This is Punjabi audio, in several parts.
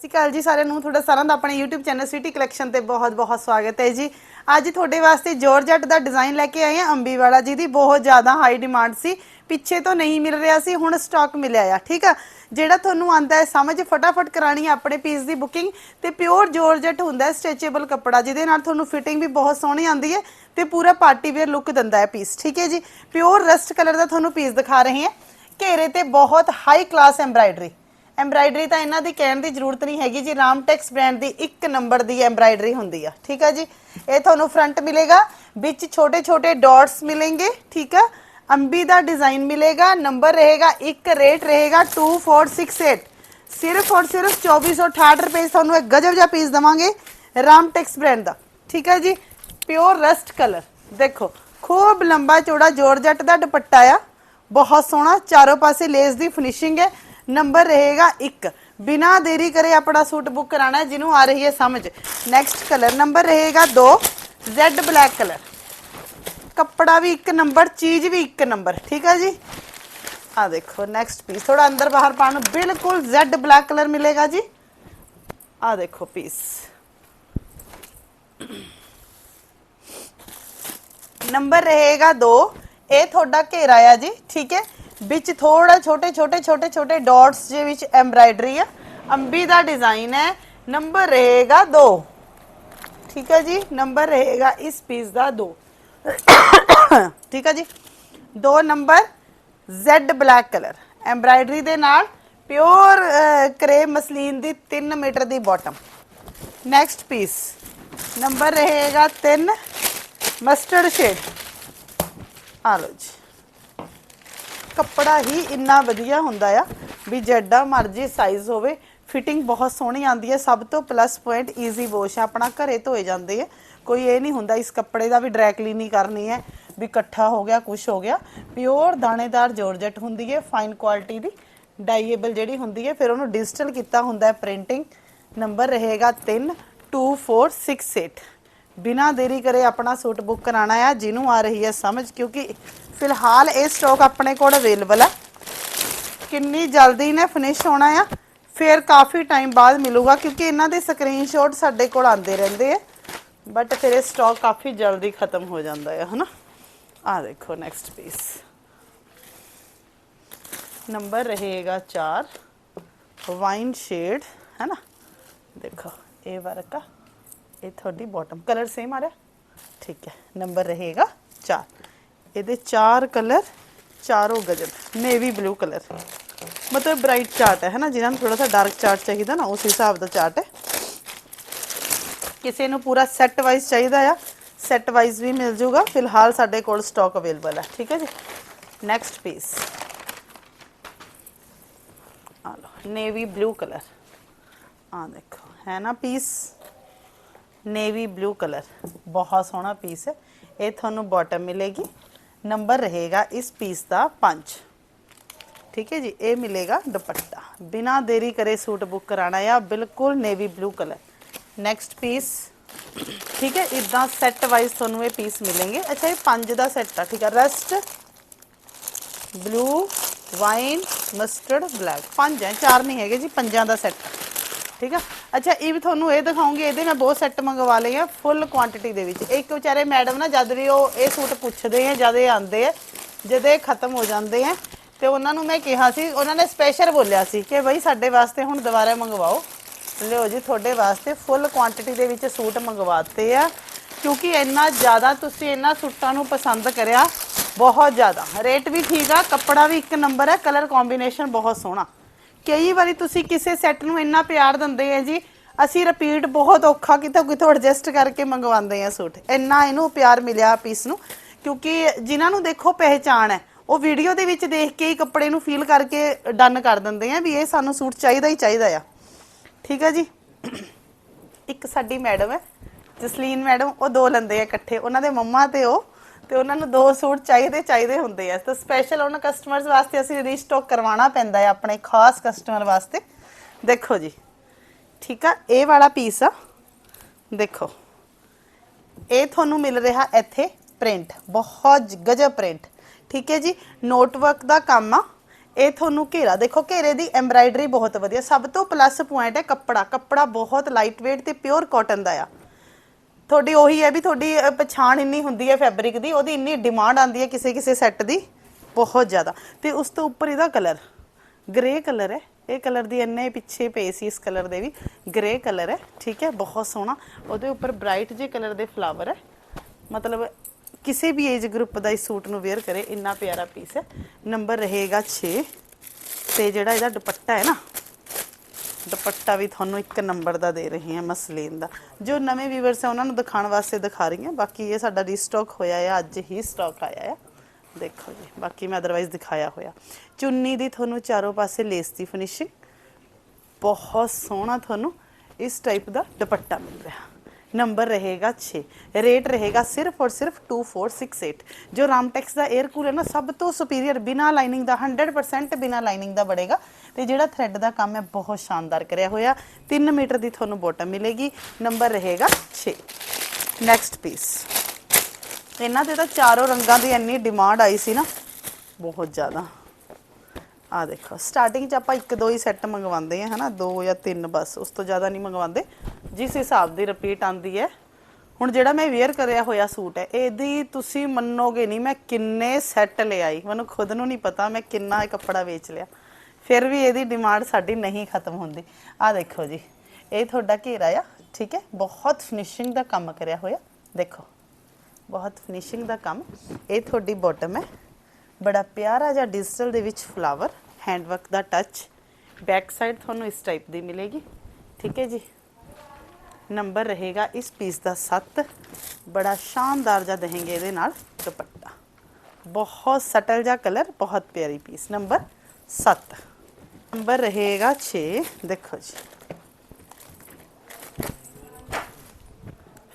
ਸਤਿ ਸ਼੍ਰੀ ਅਕਾਲ ਜੀ ਸਾਰਿਆਂ ਨੂੰ। ਤੁਹਾਡਾ ਸਾਰਿਆਂ ਦਾ ਆਪਣੇ YouTube ਚੈਨਲ ਸਿਟੀ ਕਲੈਕਸ਼ਨ ਤੇ ਬਹੁਤ-ਬਹੁਤ ਸਵਾਗਤ ਹੈ ਜੀ। ਅੱਜ ਤੁਹਾਡੇ ਵਾਸਤੇ ਜੋਰਜੱਟ ਦਾ ਡਿਜ਼ਾਈਨ ਲੈ ਕੇ ਆਏ ਹਾਂ। ਅੰਬੀ ਵਾਲਾ ਜਿਹਦੀ ਬਹੁਤ ਜ਼ਿਆਦਾ ਹਾਈ ਡਿਮਾਂਡ ਸੀ। ਪਿੱਛੇ ਤੋਂ ਨਹੀਂ ਮਿਲ ਰਿਹਾ ਸੀ, ਹੁਣ ਸਟਾਕ ਮਿਲਿਆ ਆ, ਠੀਕ ਆ? ਜਿਹੜਾ ਤੁਹਾਨੂੰ ਆਂਦਾ ਹੈ, ਸਮਝ ਫਟਾਫਟ ਕਰਾਣੀ ਹੈ ਆਪਣੇ ਪੀਸ ਦੀ ਬੁਕਿੰਗ ਤੇ ਪਿਓਰ ਜੋਰਜੱਟ ਹੁੰਦਾ ਹੈ ਸਟ੍ਰੈਚੇਬਲ ਕੱਪੜਾ, ਜਿਹਦੇ ਨਾਲ ਤੁਹਾਨੂੰ ਫਿਟਿੰਗ ਵੀ ਬਹੁਤ ਸੋਹਣੀ ਆਂਦੀ ਹੈ ਤੇ ਪੂਰਾ ਪਾਰਟੀ ਵੇਅਰ ਲੁੱਕ ਦਿੰਦਾ ਹੈ ਪੀਸ ਠੀਕ ਹੈ ਜੀ? ਪਿਓਰ ਰਸਟ ਕਲਰ ਦਾ ਤੁਹਾਨੂੰ ਪੀਸ ਦਿਖਾ ਰਹੇ ਹਾਂ। ਘੇਰੇ ਤੇ ਬਹੁਤ ਹਾਈ ਕਲਾਸ ਐਮਬਰਾਇਡਰੀ ਐਮਬਰਾਇਡਰੀ ਤਾਂ ਇਹਨਾਂ ਦੀ ਕਹਿਣ ਦੀ ਜ਼ਰੂਰਤ ਨਹੀਂ ਹੈਗੀ ਜੀ। ਰਾਮਟੈਕਸ ਬ੍ਰਾਂਡ ਦੀ ਇੱਕ ਨੰਬਰ ਦੀ ਐਮਬਰਾਇਡਰੀ ਹੁੰਦੀ ਆ। ਠੀਕ ਆ ਜੀ? ਇਹ ਤੁਹਾਨੂੰ ਫਰੰਟ ਮਿਲੇਗਾ। ਵਿੱਚ ਛੋਟੇ ਛੋਟੇ ਡਾਟਸ ਮਿਲेंगे ਠੀਕ ਆ? ਅੰਬੀ ਦਾ ਡਿਜ਼ਾਈਨ ਮਿਲੇਗਾ। ਨੰਬਰ ਰਹੇਗਾ, ਇੱਕ ਰੇਟ ਰਹੇਗਾ 2468 ਸਿਰਫ ਔਰ ਸਿਰਫ 2468 ਰੁਪਏ ਤੁਹਾਨੂੰ ਇੱਕ ਗਜਬ ਜਿਹਾ ਪੀਸ ਦਵਾਂਗੇ ਰਾਮਟੈਕਸ ਬ੍ਰਾਂਡ ਦਾ। ਠੀਕ ਆ ਜੀ? ਪਿਓਰ ਰਸਟ ਕਲਰ ਦੇਖੋ, ਖੂਬ ਲੰਬਾ ਚੌੜਾ ਜੋਰਜੱਟ ਦਾ ਦੁਪੱਟਾ ਆ। ਬਹੁਤ ਸੋਹਣਾ, ਚਾਰੋਂ ਪਾਸੇ ਲੇਸ ਦੀ ਫਿਨਿਸ਼ਿੰਗ ਹੈ। ਨੰਬਰ ਰਹੇਗਾ 1 ਬਿਨਾ ਦੇਰੀ ਕਰੇ ਆਪਣਾ ਸੂਟ ਬੁੱਕ ਕਰਾਣਾ ਹੈ, ਜਿਹਨੂੰ ਆ ਰਹੀ ਹੈ ਸਮਝ। ਨੈਕਸਟ ਕਲਰ ਨੰਬਰ ਰਹੇਗਾ 2 Z ਬਲੈਕ ਕਲਰ ਕੱਪੜਾ ਵੀ ਇੱਕ ਨੰਬਰ, ਚੀਜ਼ ਵੀ ਇੱਕ ਨੰਬਰ। ਠੀਕ ਹੈ ਜੀ? ਆ ਦੇਖੋ ਨੈਕਸਟ ਪੀਸ ਥੋੜਾ ਅੰਦਰ ਬਾਹਰ ਪਾਉਣ ਨੂੰ ਬਿਲਕੁਲ Z ਬਲੈਕ ਕਲਰ ਮਿਲੇਗਾ ਜੀ। ਆ ਦੇਖੋ ਪੀਸ ਨੰਬਰ ਰਹੇਗਾ 2 ਇਹ ਤੁਹਾਡਾ ਘੇਰਾ ਆ ਜੀ, ਠੀਕ ਹੈ? ਵਿੱਚ ਥੋੜਾ ਛੋਟੇ ਛੋਟੇ ਛੋਟੇ ਛੋਟੇ ਡਾਟਸ ਦੇ ਵਿੱਚ ਐਮਬਰਾਇਡਰੀ ਆ। ਅੰਬੀ ਦਾ ਡਿਜ਼ਾਈਨ ਹੈ। ਨੰਬਰ ਰਹੇਗਾ 2 ਠੀਕ ਹੈ ਜੀ? ਨੰਬਰ ਰਹੇਗਾ ਇਸ ਪੀਸ ਦਾ 2 ਠੀਕ ਹੈ ਜੀ? 2 number Z black colour embroidery ਦੇ ਨਾਲ ਪਿਓਰ ਕਰੇਪ ਮਸਲੀਨ ਦੀ 3 ਮੀਟਰ ਦੀ ਬਾਟਮ ਨੈਕਸਟ ਪੀਸ ਨੰਬਰ ਰਹੇਗਾ 3 ਮਸਟਰਡ ਸ਼ੇਡ ਆ ਲਓ ਜੀ। ਕੱਪੜਾ ਹੀ ਇੰਨਾ ਵਧੀਆ ਹੁੰਦਾ ਆ ਵੀ ਜੱਡਾ ਮਰਜ਼ੀ ਸਾਈਜ਼ ਹੋਵੇ ਫਿਟਿੰਗ ਬਹੁਤ ਸੋਹਣੀ ਆਂਦੀ ਹੈ ਸਭ ਤੋਂ ਪਲੱਸ ਪੁਆਇੰਟ ਈਜ਼ੀ ਵਾਸ਼ ਆਪਣਾ ਘਰੇ ਧੋਏ ਜਾਂਦੇ ਆ। ਕੋਈ ਇਹ ਨਹੀਂ ਹੁੰਦਾ ਇਸ ਕੱਪੜੇ ਦਾ ਵੀ ਡਰਾਈ ਕਲੀਨਿੰਗ ਕਰਨੀ ਹੈ, ਵੀ ਇਕੱਠਾ ਹੋ ਗਿਆ ਕੁਝ ਹੋ ਗਿਆ। ਪਿਓਰ ਦਾਣੇਦਾਰ ਜੋਰਜਟ ਹੁੰਦੀ ਹੈ ਫਾਈਨ ਕੁਆਲਿਟੀ ਦੀ ਡਾਈਏਬਲ ਜਿਹੜੀ ਹੁੰਦੀ ਹੈ, ਫਿਰ ਉਹਨੂੰ ਡਿਜੀਟਲ ਕੀਤਾ ਹੁੰਦਾ ਹੈ ਪ੍ਰਿੰਟਿੰਗ ਨੰਬਰ ਰਹੇਗਾ 3 2468 ਬਿਨਾ ਦੇਰੀ ਕਰੇ ਆਪਣਾ ਸੂਟ ਬੁੱਕ ਕਰਾਣਾ ਆ, ਜਿਹਨੂੰ ਆ ਰਹੀ ਹੈ ਸਮਝ, ਕਿਉਂਕਿ ਫਿਲਹਾਲ ਇਹ ਸਟਾਕ ਆਪਣੇ ਕੋਲ ਅਵੇਲੇਬਲ ਹੈ ਕਿੰਨੀ ਜਲਦੀ ਨੇ ਫਿਨਿਸ਼ ਹੋਣਾ ਆ, ਫਿਰ ਕਾਫੀ ਟਾਈਮ ਬਾਅਦ ਮਿਲੂਗਾ, ਕਿਉਂਕਿ ਇਹਨਾਂ ਦੇ ਸਕਰੀਨਸ਼ਾਟ ਸਾਡੇ ਕੋਲ ਆਉਂਦੇ ਰਹਿੰਦੇ ਆ। ਬਟ ਫਿਰ ਇਹ ਸਟਾਕ ਕਾਫੀ ਜਲਦੀ ਖਤਮ ਹੋ ਜਾਂਦਾ ਹੈ ਹਨਾ? ਆ ਦੇਖੋ ਨੈਕਸਟ ਪੀਸ ਨੰਬਰ ਰਹੇਗਾ 4 ਵਾਈਨ ਸ਼ੇਡ ਹੈ ਨਾ ਦੇਖੋ, ਇਹ ਵਰਕ ਆ। ਇਹ ਤੁਹਾਡੀ ਬਾਟਮ ਕਲਰ ਸੇਮ ਆ ਰਿਹਾ। ਠੀਕ ਹੈ ਨੰਬਰ ਰਹੇਗਾ 4 ਇਹਦੇ ਚਾਰ ਕਲਰ ਚਾਰੋਂ ਗਜਬ ਨੇਵੀ ਬਲੂ ਕਲਰ ਮਤਲਬ ਬ੍ਰਾਈਟ ਚਾਰਟ ਹੈ ਨਾ? ਜਿਹਨਾਂ ਨੂੰ ਥੋੜਾ ਸਾ ਡਾਰਕ ਚਾਰਟ ਚਾਹੀਦਾ ਨਾ, ਉਸ ਹਿਸਾਬ ਦਾ ਚਾਰਟ ਹੈ। ਕਿਸੇ ਨੂੰ ਪੂਰਾ ਸੈੱਟ ਵਾਈਜ਼ ਚਾਹੀਦਾ ਆ ਸੈੱਟ ਵਾਈਜ਼ ਵੀ ਮਿਲ ਜੂਗਾ। ਫਿਲਹਾਲ ਸਾਡੇ ਕੋਲ ਸਟਾਕ ਅਵੇਲੇਬਲ ਹੈ, ਠੀਕ ਹੈ ਜੀ? ਨੈਕਸਟ ਪੀਸ ਆ ਲਓ ਨੇਵੀ ਬਲੂ ਕਲਰ ਆ ਦੇਖੋ, ਹੈ ਨਾ ਪੀਸ ਨੇਵੀ ਬਲੂ ਕਲਰ। ਬਹੁਤ ਸੋਹਣਾ ਪੀਸ ਹੈ। ਇਹ ਤੁਹਾਨੂੰ ਬਾਟਮ ਮਿਲੇਗੀ। ਨੰਬਰ ਰਹੇਗਾ ਇਸ ਪੀਸ ਦਾ 5 ਠੀਕ ਹੈ ਜੀ, ਇਹ ਮਿਲੇਗਾ ਦੁਪੱਟਾ। ਬਿਨਾ ਦੇਰੀ ਕਰੇ ਸੂਟ ਬੁੱਕ ਕਰਾਣਾ ਆ ਬਿਲਕੁਲ navy blue colour. Next piece ਠੀਕ ਹੈ ਇਦਾਂ ਸੈੱਟ ਵਾਈਜ਼ ਤੁਹਾਨੂੰ ਇਹ ਪੀਸ ਮਿਲਣਗੇ। ਅੱਛਾ, ਇਹ 5 ਦਾ ਸੈੱਟ ਆ। ਠੀਕ ਹੈ rest blue wine mustard black ਪੰਜ ਹੈ, ਚਾਰ ਨਹੀਂ ਹੈਗੇ ਜੀ, ਪੰਜਾਂ ਦਾ ਸੈੱਟ ਠੀਕ ਆ? ਅੱਛਾ, ਇਹ ਵੀ ਤੁਹਾਨੂੰ ਇਹ ਦਿਖਾਉਂਗੀ, ਇਹਦੇ ਮੈਂ ਬਹੁਤ ਸੈੱਟ ਮੰਗਵਾ ਲਏ ਆ ਫੁੱਲ ਕੁਆਂਟੀਟੀ ਦੇ ਵਿੱਚ। ਇੱਕ ਵਿਚਾਰੇ ਮੈਡਮ ਨਾ, ਜਦ ਵੀ ਉਹ ਇਹ ਸੂਟ ਪੁੱਛਦੇ ਆ, ਜਦ ਇਹ ਆਉਂਦੇ ਆ, ਜਦ ਇਹ ਖਤਮ ਹੋ ਜਾਂਦੇ ਆ, ਤੇ ਉਹਨਾਂ ਨੂੰ ਮੈਂ ਕਿਹਾ ਸੀ, ਉਹਨਾਂ ਨੇ ਸਪੈਸ਼ਲ ਬੋਲਿਆ ਸੀ ਕਿ ਬਈ ਸਾਡੇ ਵਾਸਤੇ ਹੁਣ ਦੁਬਾਰਾ ਮੰਗਵਾਓ। ਲਿਓ ਜੀ, ਤੁਹਾਡੇ ਵਾਸਤੇ ਫੁੱਲ ਕੁਆਂਟੀਟੀ ਦੇ ਵਿੱਚ ਸੂਟ ਮੰਗਵਾਤੇ ਆ, ਕਿਉਂਕਿ ਇੰਨਾ ਜ਼ਿਆਦਾ ਤੁਸੀਂ ਇਹਨਾਂ ਸੂਟਾਂ ਨੂੰ ਪਸੰਦ ਕਰਿਆ, ਬਹੁਤ ਜ਼ਿਆਦਾ। ਰੇਟ ਵੀ ਠੀਕ ਆ, ਕੱਪੜਾ ਵੀ ਇੱਕ ਨੰਬਰ ਹੈ ਕਲਰ ਕੰਬੀਨੇਸ਼ਨ ਬਹੁਤ ਸੋਹਣਾ। ਕਈ ਵਾਰੀ ਤੁਸੀਂ ਕਿਸੇ ਸੈੱਟ ਨੂੰ ਇੰਨਾ ਪਿਆਰ ਦਿੰਦੇ ਆ ਜੀ, ਅਸੀਂ ਰਿਪੀਟ ਬਹੁਤ ਔਖਾ ਕਿਤੋਂ ਕਿਤੋਂ ਐਡਜਸਟ ਕਰਕੇ ਮੰਗਵਾਉਂਦੇ ਆ ਸੂਟ। ਇੰਨਾ ਇਹਨੂੰ ਪਿਆਰ ਮਿਲਿਆ ਪੀਸ ਨੂੰ, ਕਿਉਂਕਿ ਜਿਨ੍ਹਾਂ ਨੂੰ ਦੇਖੋ ਪਹਿਚਾਣ ਹੈ, ਉਹ ਵੀਡੀਓ ਦੇ ਵਿੱਚ ਦੇਖ ਕੇ ਹੀ ਕੱਪੜੇ ਨੂੰ ਫੀਲ ਕਰਕੇ ਡਨ ਕਰ ਦਿੰਦੇ ਆ ਵੀ ਇਹ ਸਾਨੂੰ ਸੂਟ ਚਾਹੀਦਾ ਹੀ ਚਾਹੀਦਾ ਆ। ਠੀਕ ਹੈ ਜੀ? ਇੱਕ ਸਾਡੀ ਮੈਡਮ ਹੈ, ਜਸਲੀਨ ਮੈਡਮ ਉਹ ਦੋ ਲੰਦੇ ਆ ਇਕੱਠੇ, ਉਹਨਾਂ ਦੇ ਮੰਮਾ ਤੇ ਉਹ ਤੇ ਉਹਨਾਂ ਨੂੰ ਦੋ ਸੂਟ ਚਾਹੀਦੇ ਚਾਹੀਦੇ ਹੁੰਦੇ ਆ। ਤਾਂ ਸਪੈਸ਼ਲ ਉਹਨਾਂ ਕਸਟਮਰਸ ਵਾਸਤੇ ਅਸੀਂ ਰੀਸਟਾਕ ਕਰਵਾਉਣਾ ਪੈਂਦਾ ਹੈ ਆਪਣੇ ਖਾਸ ਕਸਟਮਰ ਵਾਸਤੇ। ਦੇਖੋ ਜੀ, ਠੀਕ ਆ? ਇਹ ਵਾਲਾ ਪੀਸ ਆ। ਦੇਖੋ, ਇਹ ਤੁਹਾਨੂੰ ਮਿਲ ਰਿਹਾ ਇੱਥੇ ਪ੍ਰਿੰਟ ਬਹੁਤ ਗਜਬ ਪ੍ਰਿੰਟ ਠੀਕ ਹੈ ਜੀ? ਨੋਟਵਰਕ ਦਾ ਕੰਮ ਆ। ਇਹ ਤੁਹਾਨੂੰ ਘੇਰਾ, ਦੇਖੋ ਘੇਰੇ ਦੀ ਐਮਬਰਾਇਡਰੀ ਬਹੁਤ ਵਧੀਆ। ਸਭ ਤੋਂ ਪਲੱਸ ਪੁਆਇੰਟ ਹੈ ਕੱਪੜਾ। ਕੱਪੜਾ ਬਹੁਤ ਲਾਈਟ weight ਤੇ ਪਿਓਰ ਕਾਟਨ ਦਾ ਆ। ਤੁਹਾਡੀ ਉਹੀ ਹੈ ਵੀ ਤੁਹਾਡੀ ਅ, ਪਛਾਣ ਇੰਨੀ ਹੁੰਦੀ ਹੈ ਫੈਬਰਿਕ ਦੀ ਉਹਦੀ ਇੰਨੀ ਡਿਮਾਂਡ ਆਉਂਦੀ ਹੈ ਕਿਸੇ ਕਿਸੇ ਸੈੱਟ ਦੀ ਬਹੁਤ ਜ਼ਿਆਦਾ। ਤੇ ਉਸ ਤੋਂ ਉੱਪਰ ਇਹਦਾ ਕਲਰ ਗ੍ਰੇ ਕਲਰ ਹੈ। ਇਹ ਕਲਰ ਦੀ ਇੰਨੇ ਪਿੱਛੇ ਪਏ ਸੀ ਇਸ ਕਲਰ ਦੇ ਵੀ। ਗ੍ਰੇ ਕਲਰ ਹੈ ਠੀਕ ਹੈ ਬਹੁਤ ਸੋਹਣਾ। ਉਹਦੇ ਉੱਪਰ ਬ੍ਰਾਈਟ ਜੇ ਕਲਰ ਦੇ ਫਲਾਵਰ ਹੈ। ਮਤਲਬ ਕਿਸੇ ਵੀ ਏਜ ਗਰੁੱਪ ਦਾ ਇਸ ਸੂਟ ਨੂੰ ਵੇਅਰ ਕਰੇ ਇੰਨਾ ਪਿਆਰਾ ਪੀਸ ਹੈ। ਨੰਬਰ ਰਹੇਗਾ 6 ਤੇ ਜਿਹੜਾ ਇਹਦਾ ਦੁਪੱਟਾ ਹੈ ਨਾ ਦੁਪੱਟਾ ਵੀ ਤੁਹਾਨੂੰ ਇੱਕ ਨੰਬਰ ਦਾ ਦੇ ਰਹੇ ਹਾਂ, ਮਸਲੀਨ ਦਾ। ਜੋ ਨਵੇਂ ਵੀਵਰਸ ਹੈ ਉਹਨਾਂ ਨੂੰ ਦਿਖਾਉਣ ਵਾਸਤੇ ਦਿਖਾ ਰਹੀ ਹਾਂ। ਬਾਕੀ ਇਹ ਸਾਡਾ ਰੀਸਟਾਕ ਹੋਇਆ ਹੈ ਅੱਜ ਹੀ ਸਟਾਕ ਆਇਆ ਹੈ ਦੇਖੋ ਜੀ, ਬਾਕੀ ਮੈਂ ਅਦਰਵਾਈਜ਼ ਦਿਖਾਇਆ ਹੋਇਆ। ਚੁੰਨੀ ਦੀ ਤੁਹਾਨੂੰ ਚਾਰੋਂ ਪਾਸੇ ਲੇਸ ਦੀ ਫਿਨਿਸ਼ਿੰਗ ਬਹੁਤ ਸੋਹਣਾ ਤੁਹਾਨੂੰ ਇਸ ਟਾਈਪ ਦਾ ਦੁਪੱਟਾ ਮਿਲ ਰਿਹਾ। ਨੰਬਰ ਰਹੇਗਾ 6 ਰੇਟ ਰਹੇਗਾ ਸਿਰਫ ਔਰ ਸਿਰਫ 2468 ਜੋ ਰਾਮਟੈਕਸ ਦਾ 에ਅਰ ਕੂਲਰ ਨਾ, ਸਭ ਤੋਂ ਸੁਪੀਰੀਅਰ ਬਿਨਾ ਲਾਈਨਿੰਗ ਦਾ 100% ਬਿਨਾ ਲਾਈਨਿੰਗ ਦਾ ਬੜੇਗਾ ਤੇ ਜਿਹੜਾ ਥ੍ਰੈਡ ਦਾ ਕੰਮ ਹੈ, ਬਹੁਤ ਸ਼ਾਨਦਾਰ ਕਰਿਆ ਹੋਇਆ। 3 ਮੀਟਰ ਦੀ ਤੁਹਾਨੂੰ ਬੋਟਮ ਮਿਲੇਗੀ। ਨੰਬਰ ਰਹੇਗਾ 6 ਨੈਕਸਟ ਪੀਸ ਇਹਨਾਂ ਦੇ ਤਾਂ ਚਾਰੋਂ ਰੰਗਾਂ ਦੀ ਇੰਨੀ ਡਿਮਾਂਡ ਆਈ ਸੀ ਨਾ। ਬਹੁਤ ਜ਼ਿਆਦਾ। ਆ ਦੇਖੋ ਸਟਾਰਟਿੰਗ 'ਚ ਆਪਾਂ ਇੱਕ ਦੋ ਹੀ ਸੈੱਟ ਮੰਗਵਾਉਂਦੇ ਆ ਹਨਾ? ਦੋ ਜਾਂ ਤਿੰਨ ਬਸ, ਉਸ ਤੋਂ ਜ਼ਿਆਦਾ ਨਹੀਂ ਮੰਗਵਾਉਂਦੇ। ਜਿਸ ਹਿਸਾਬ ਦੀ ਰਿਪੀਟ ਆਂਦੀ ਹੈ। ਹੁਣ ਜਿਹੜਾ ਮੈਂ ਵੇਅਰ ਕਰਿਆ ਹੋਇਆ ਸੂਟ ਹੈ, ਇਹਦੀ ਤੁਸੀਂ ਮੰਨੋਗੇ ਨਹੀਂ, ਮੈਂ ਕਿੰਨੇ ਸੈੱਟ ਲਿਆਈ ਮੈਨੂੰ ਖੁਦ ਨੂੰ ਨਹੀਂ ਪਤਾ, ਮੈਂ ਕਿੰਨਾ ਇਹ ਕੱਪੜਾ ਵੇਚ ਲਿਆ। ਫਿਰ ਵੀ ਇਹਦੀ ਡਿਮਾਂਡ ਸਾਡੀ ਨਹੀਂ ਖਤਮ ਹੁੰਦੀ। ਆ ਦੇਖੋ ਜੀ, ਇਹ ਤੁਹਾਡਾ ਘੇਰਾ ਆ, ਠੀਕ ਹੈ? ਬਹੁਤ ਫਿਨਿਸ਼ਿੰਗ ਦਾ ਕੰਮ ਕਰਿਆ ਹੋਇਆ। ਦੇਖੋ, ਬਹੁਤ ਫਿਨਿਸ਼ਿੰਗ ਦਾ ਕੰਮ। ਇਹ ਤੁਹਾਡੀ ਬਾਟਮ ਹੈ। ਬੜਾ ਪਿਆਰਾ ਜਿਹਾ ਡਿਜੀਟਲ ਦੇ ਵਿੱਚ ਫਲਾਵਰ ਹੈਂਡਵਰਕ ਦਾ ਟੱਚ ਬੈਕ ਸਾਈਡ ਤੁਹਾਨੂੰ ਇਸ ਟਾਈਪ ਦੀ ਮਿਲੇਗੀ। ਠੀਕ ਹੈ ਜੀ? ਨੰਬਰ ਰਹੇਗਾ ਇਸ ਪੀਸ ਦਾ 7 ਬੜਾ ਸ਼ਾਨਦਾਰ ਜਿਹਾ ਦਹੇਂਗੇ ਇਹਦੇ ਨਾਲ ਦੁਪੱਟਾ। ਬਹੁਤ ਸਟਲ ਜਿਹਾ ਕਲਰ ਬਹੁਤ ਪਿਆਰੀ ਪੀਸ ਨੰਬਰ 7 ਨੰਬਰ ਰਹੇਗਾ 6 ਦੇਖੋ ਜੀ।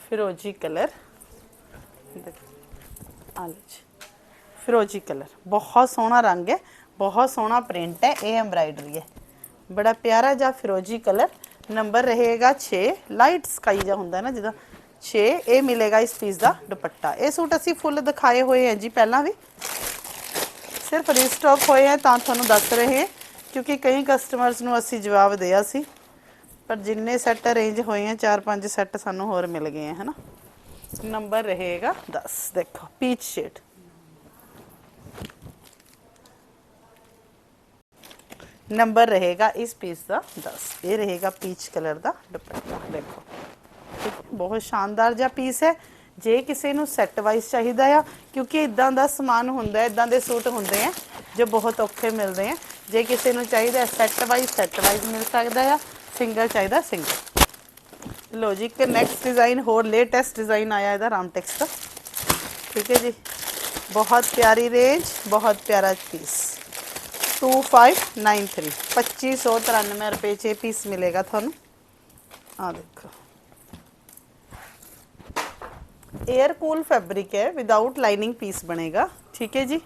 ਫਿਰੋਜੀ ਕਲਰ। ਆ ਜੀ। ਫਿਰੋਜੀ ਕਲਰ। ਬਹੁਤ ਸੋਹਣਾ ਰੰਗ ਹੈ, ਬਹੁਤ ਸੋਹਣਾ ਪ੍ਰਿੰਟ ਹੈ, ਇਹ ਐਮਬਰਾਇਡਰੀ ਹੈ। ਬੜਾ ਪਿਆਰਾ ਜਿਹਾ ਫਿਰੋਜੀ ਕਲਰ। ਨੰਬਰ ਰਹੇਗਾ 6 ਲਾਈਟ ਸਕਾਈ ਜਿਹਾ ਹੁੰਦਾ ਹੈ ਨਾ ਜਿਹਦਾ 6 ਇਹ ਮਿਲੇਗਾ ਇਸ ਪੀਸ ਦਾ ਦੁਪੱਟਾ। ਇਹ ਸੂਟ ਅਸੀਂ ਫੁੱਲ ਦਿਖਾਏ ਹੋਏ ਹੈ ਜੀ ਪਹਿਲਾਂ ਵੀ। ਸਿਰਫ ਰੀਸਟਾਕ ਹੋਏ ਹੈ ਤਾਂ ਤੁਹਾਨੂੰ ਦੱਸ ਰਹੇ ਹਾਂ। ਕਿਉਂਕਿ ਕਈ ਕਸਟਮਰਸ ਨੂੰ ਅਸੀਂ ਜਵਾਬ ਦਿਆ ਸੀ, ਪਰ ਜਿੰਨੇ ਸੈੱਟ ਅਰੇਂਜ ਹੋਏ ਹੈ 4-5 ਸੈੱਟ ਸਾਨੂੰ ਹੋਰ ਮਿਲ ਗਏ ਹੈ ਹਨਾ? ਨੰਬਰ ਰਹੇਗਾ 10 ਦੇਖੋ ਪੀਚ ਸ਼ੇਡ ਨੰਬਰ ਰਹੇਗਾ ਇਸ ਪੀਸ ਦਾ 10 ਇਹ ਰਹੇਗਾ ਪੀਚ ਕਲਰ ਦਾ ਦੁਪੱਟਾ, ਦੇਖੋ। ਬਹੁਤ ਸ਼ਾਨਦਾਰ ਜਿਹਾ ਪੀਸ ਹੈ। ਜੇ ਕਿਸੇ ਨੂੰ ਸੈੱਟ ਵਾਈਜ਼ ਚਾਹੀਦਾ ਆ, ਕਿਉਂਕਿ ਇਦਾਂ ਦਾ ਸਮਾਨ ਹੁੰਦਾ, ਇਦਾਂ ਦੇ ਸੂਟ ਹੁੰਦੇ ਆ, ਜੋ ਬਹੁਤ ਔਖੇ ਮਿਲਦੇ ਆ। ਜੇ ਕਿਸੇ ਨੂੰ ਚਾਹੀਦਾ ਸੈੱਟ ਵਾਈਜ਼ ਸੈੱਟ ਵਾਈਜ਼ ਮਿਲ ਸਕਦਾ ਆ। ਸਿੰਗਲ ਚਾਹੀਦਾ ਸਿੰਗਲ ਲੋ ਜੀ, ਇੱਕ ਨੈਕਸਟ ਡਿਜ਼ਾਈਨ ਹੋਰ ਲੇਟੈਸਟ ਡਿਜ਼ਾਈਨ ਆਇਆ ਇਹਦਾ ਰਾਮਟੈਕਸ ਦਾ ਠੀਕ ਹੈ ਜੀ। ਬਹੁਤ ਪਿਆਰੀ ਰੇਂਜ ਬਹੁਤ ਪਿਆਰਾ ਪੀਸ 2593 2593 ਰੁਪਏ 'ਚ ਇਹ ਪੀਸ ਮਿਲੇਗਾ ਤੁਹਾਨੂੰ। ਆ ਦੇਖੋ। 에ਅਰ ਕੂਲ ਫੈਬਰਿਕ ਹੈ ਵਿਦਆਊਟ ਲਾਈਨਿੰਗ ਪੀਸ ਬਣੇਗਾ। ਠੀਕ ਹੈ ਜੀ।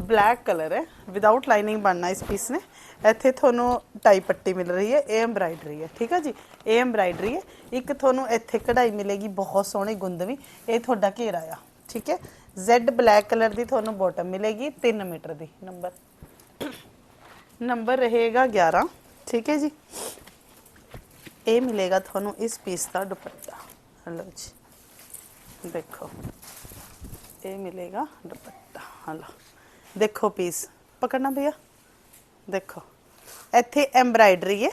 ਬਲੈਕ ਕਲਰ ਹੈ ਵਿਦਆਊਟ ਲਾਈਨਿੰਗ ਬਣਨਾ ਇਸ ਪੀਸ ਨੇ ਇੱਥੇ ਤੁਹਾਨੂੰ ਟਾਈ ਪੱਟੀ ਮਿਲ ਰਹੀ ਹੈ ਇਹ ਐਮਬਰਾਇਡਰੀ ਹੈ ਠੀਕ ਹੈ ਜੀ ਇਹ ਐਮਬਰਾਇਡਰੀ ਹੈ ਇੱਕ ਤੁਹਾਨੂੰ ਇੱਥੇ ਕਢਾਈ ਮਿਲੇਗੀ ਬਹੁਤ ਸੋਹਣੀ ਗੁੰਦਵੀ ਇਹ ਤੁਹਾਡਾ ਘੇਰਾ ਆ ਠੀਕ ਹੈ Z ਬਲੈਕ ਕਲਰ ਦੀ ਤੁਹਾਨੂੰ ਬਾਟਮ ਮਿਲੇਗੀ 3 ਮੀਟਰ ਦੀ ਨੰਬਰ ਨੰਬਰ ਰਹੇਗਾ 11 ਠੀਕ ਹੈ ਜੀ ਇਹ ਮਿਲੇਗਾ ਤੁਹਾਨੂੰ ਇਸ ਪੀਸ ਦਾ ਦੁਪੱਟਾ ਲਓ ਜੀ ਦੇਖੋ ਇਹ ਮਿਲੇਗਾ ਦੁਪੱਟਾ ਹਲੋ ਦੇਖੋ ਪੀਸ ਪਕੜਨਾ ਭਈਆ? ਦੇਖੋ। ਇੱਥੇ ਐਮਬਰਾਇਡਰੀ ਹੈ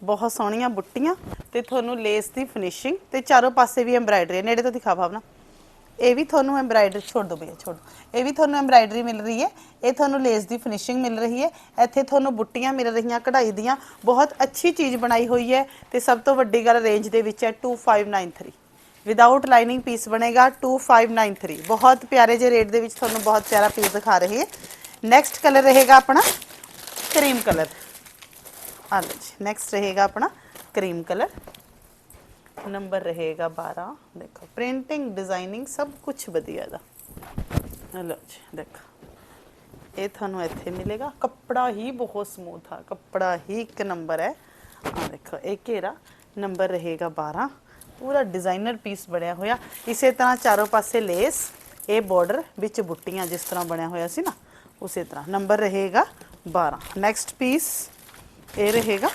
ਬਹੁਤ ਸੋਹਣੀਆਂ ਬੁੱਟੀਆਂ ਤੇ ਤੁਹਾਨੂੰ ਲੇਸ ਦੀ ਫਿਨਿਸ਼ਿੰਗ ਤੇ ਚਾਰੋਂ ਪਾਸੇ ਵੀ ਐਮਬਰਾਇਡਰੀ ਹੈ ਨੇੜੇ ਤੋਂ ਦਿਖਾ ਭਾਵਨਾ। ਇਹ ਵੀ ਤੁਹਾਨੂੰ ਐਮਬਰਾਇਡਰੀ ਛੋੜ ਦੋ ਭਈਆ, ਛੋੜ ਇਹ ਵੀ ਤੁਹਾਨੂੰ ਐਮਬਰਾਇਡਰੀ ਮਿਲ ਰਹੀ ਹੈ ਇਹ ਤੁਹਾਨੂੰ ਲੇਸ ਦੀ ਫਿਨਿਸ਼ਿੰਗ ਮਿਲ ਰਹੀ ਹੈ ਇੱਥੇ ਤੁਹਾਨੂੰ ਬੁੱਟੀਆਂ ਮਿਲ ਰਹੀਆਂ, ਕਢਾਈ ਦੀਆਂ। ਬਹੁਤ ਅੱਛੀ ਚੀਜ਼ ਬਣਾਈ ਹੋਈ ਹੈ ਤੇ ਸਭ ਤੋਂ ਵੱਡੀ ਗੱਲ ਰੇਂਜ ਦੇ ਵਿੱਚ ਹੈ 2593 ਵਿਦਆਊਟ ਲਾਈਨਿੰਗ ਪੀਸ ਬਣੇਗਾ 2593 ਬਹੁਤ ਪਿਆਰੇ ਜਿਹੇ ਰੇਟ ਦੇ ਵਿੱਚ ਤੁਹਾਨੂੰ ਬਹੁਤ ਪਿਆਰਾ ਪੀਸ ਦਿਖਾ ਰਹੇ ਹਾਂ ਨੈਕਸਟ ਕਲਰ ਰਹੇਗਾ ਆਪਣਾ ਕਰੀਮ ਕਲਰ ਆ ਲਓ ਜੀ ਨੈਕਸਟ ਰਹੇਗਾ ਆਪਣਾ ਕਰੀਮ ਕਲਰ ਨੰਬਰ ਰਹੇਗਾ 12 ਦੇਖੋ ਪ੍ਰਿੰਟਿੰਗ ਡਿਜ਼ਾਈਨਿੰਗ ਸਭ ਕੁਝ ਵਧੀਆ ਦਾ ਆ ਲਓ ਜੀ ਦੇਖੋ ਇਹ ਤੁਹਾਨੂੰ ਇੱਥੇ ਮਿਲੇਗਾ ਕੱਪੜਾ ਹੀ ਬਹੁਤ ਸਮੂਥ ਆ ਕੱਪੜਾ ਹੀ ਇੱਕ ਨੰਬਰ ਹੈ ਆ ਦੇਖੋ ਇਹ ਘੇਰਾ ਨੰਬਰ ਰਹੇਗਾ 12 ਪੂਰਾ ਡਿਜ਼ਾਈਨਰ ਪੀਸ ਬਣਿਆ ਹੋਇਆ। ਇਸੇ ਤਰ੍ਹਾਂ ਚਾਰੋਂ ਪਾਸੇ ਲੇਸ, ਇਹ ਬਾਰਡਰ ਵਿੱਚ ਬੁੱਟੀਆਂ ਜਿਸ ਤਰ੍ਹਾਂ ਬਣਿਆ ਹੋਇਆ ਸੀ ਨਾ, ਉਸੇ ਤਰ੍ਹਾਂ। ਨੰਬਰ ਰਹੇਗਾ 12 ਨੈਕਸਟ ਪੀਸ ਇਹ ਰਹੇਗਾ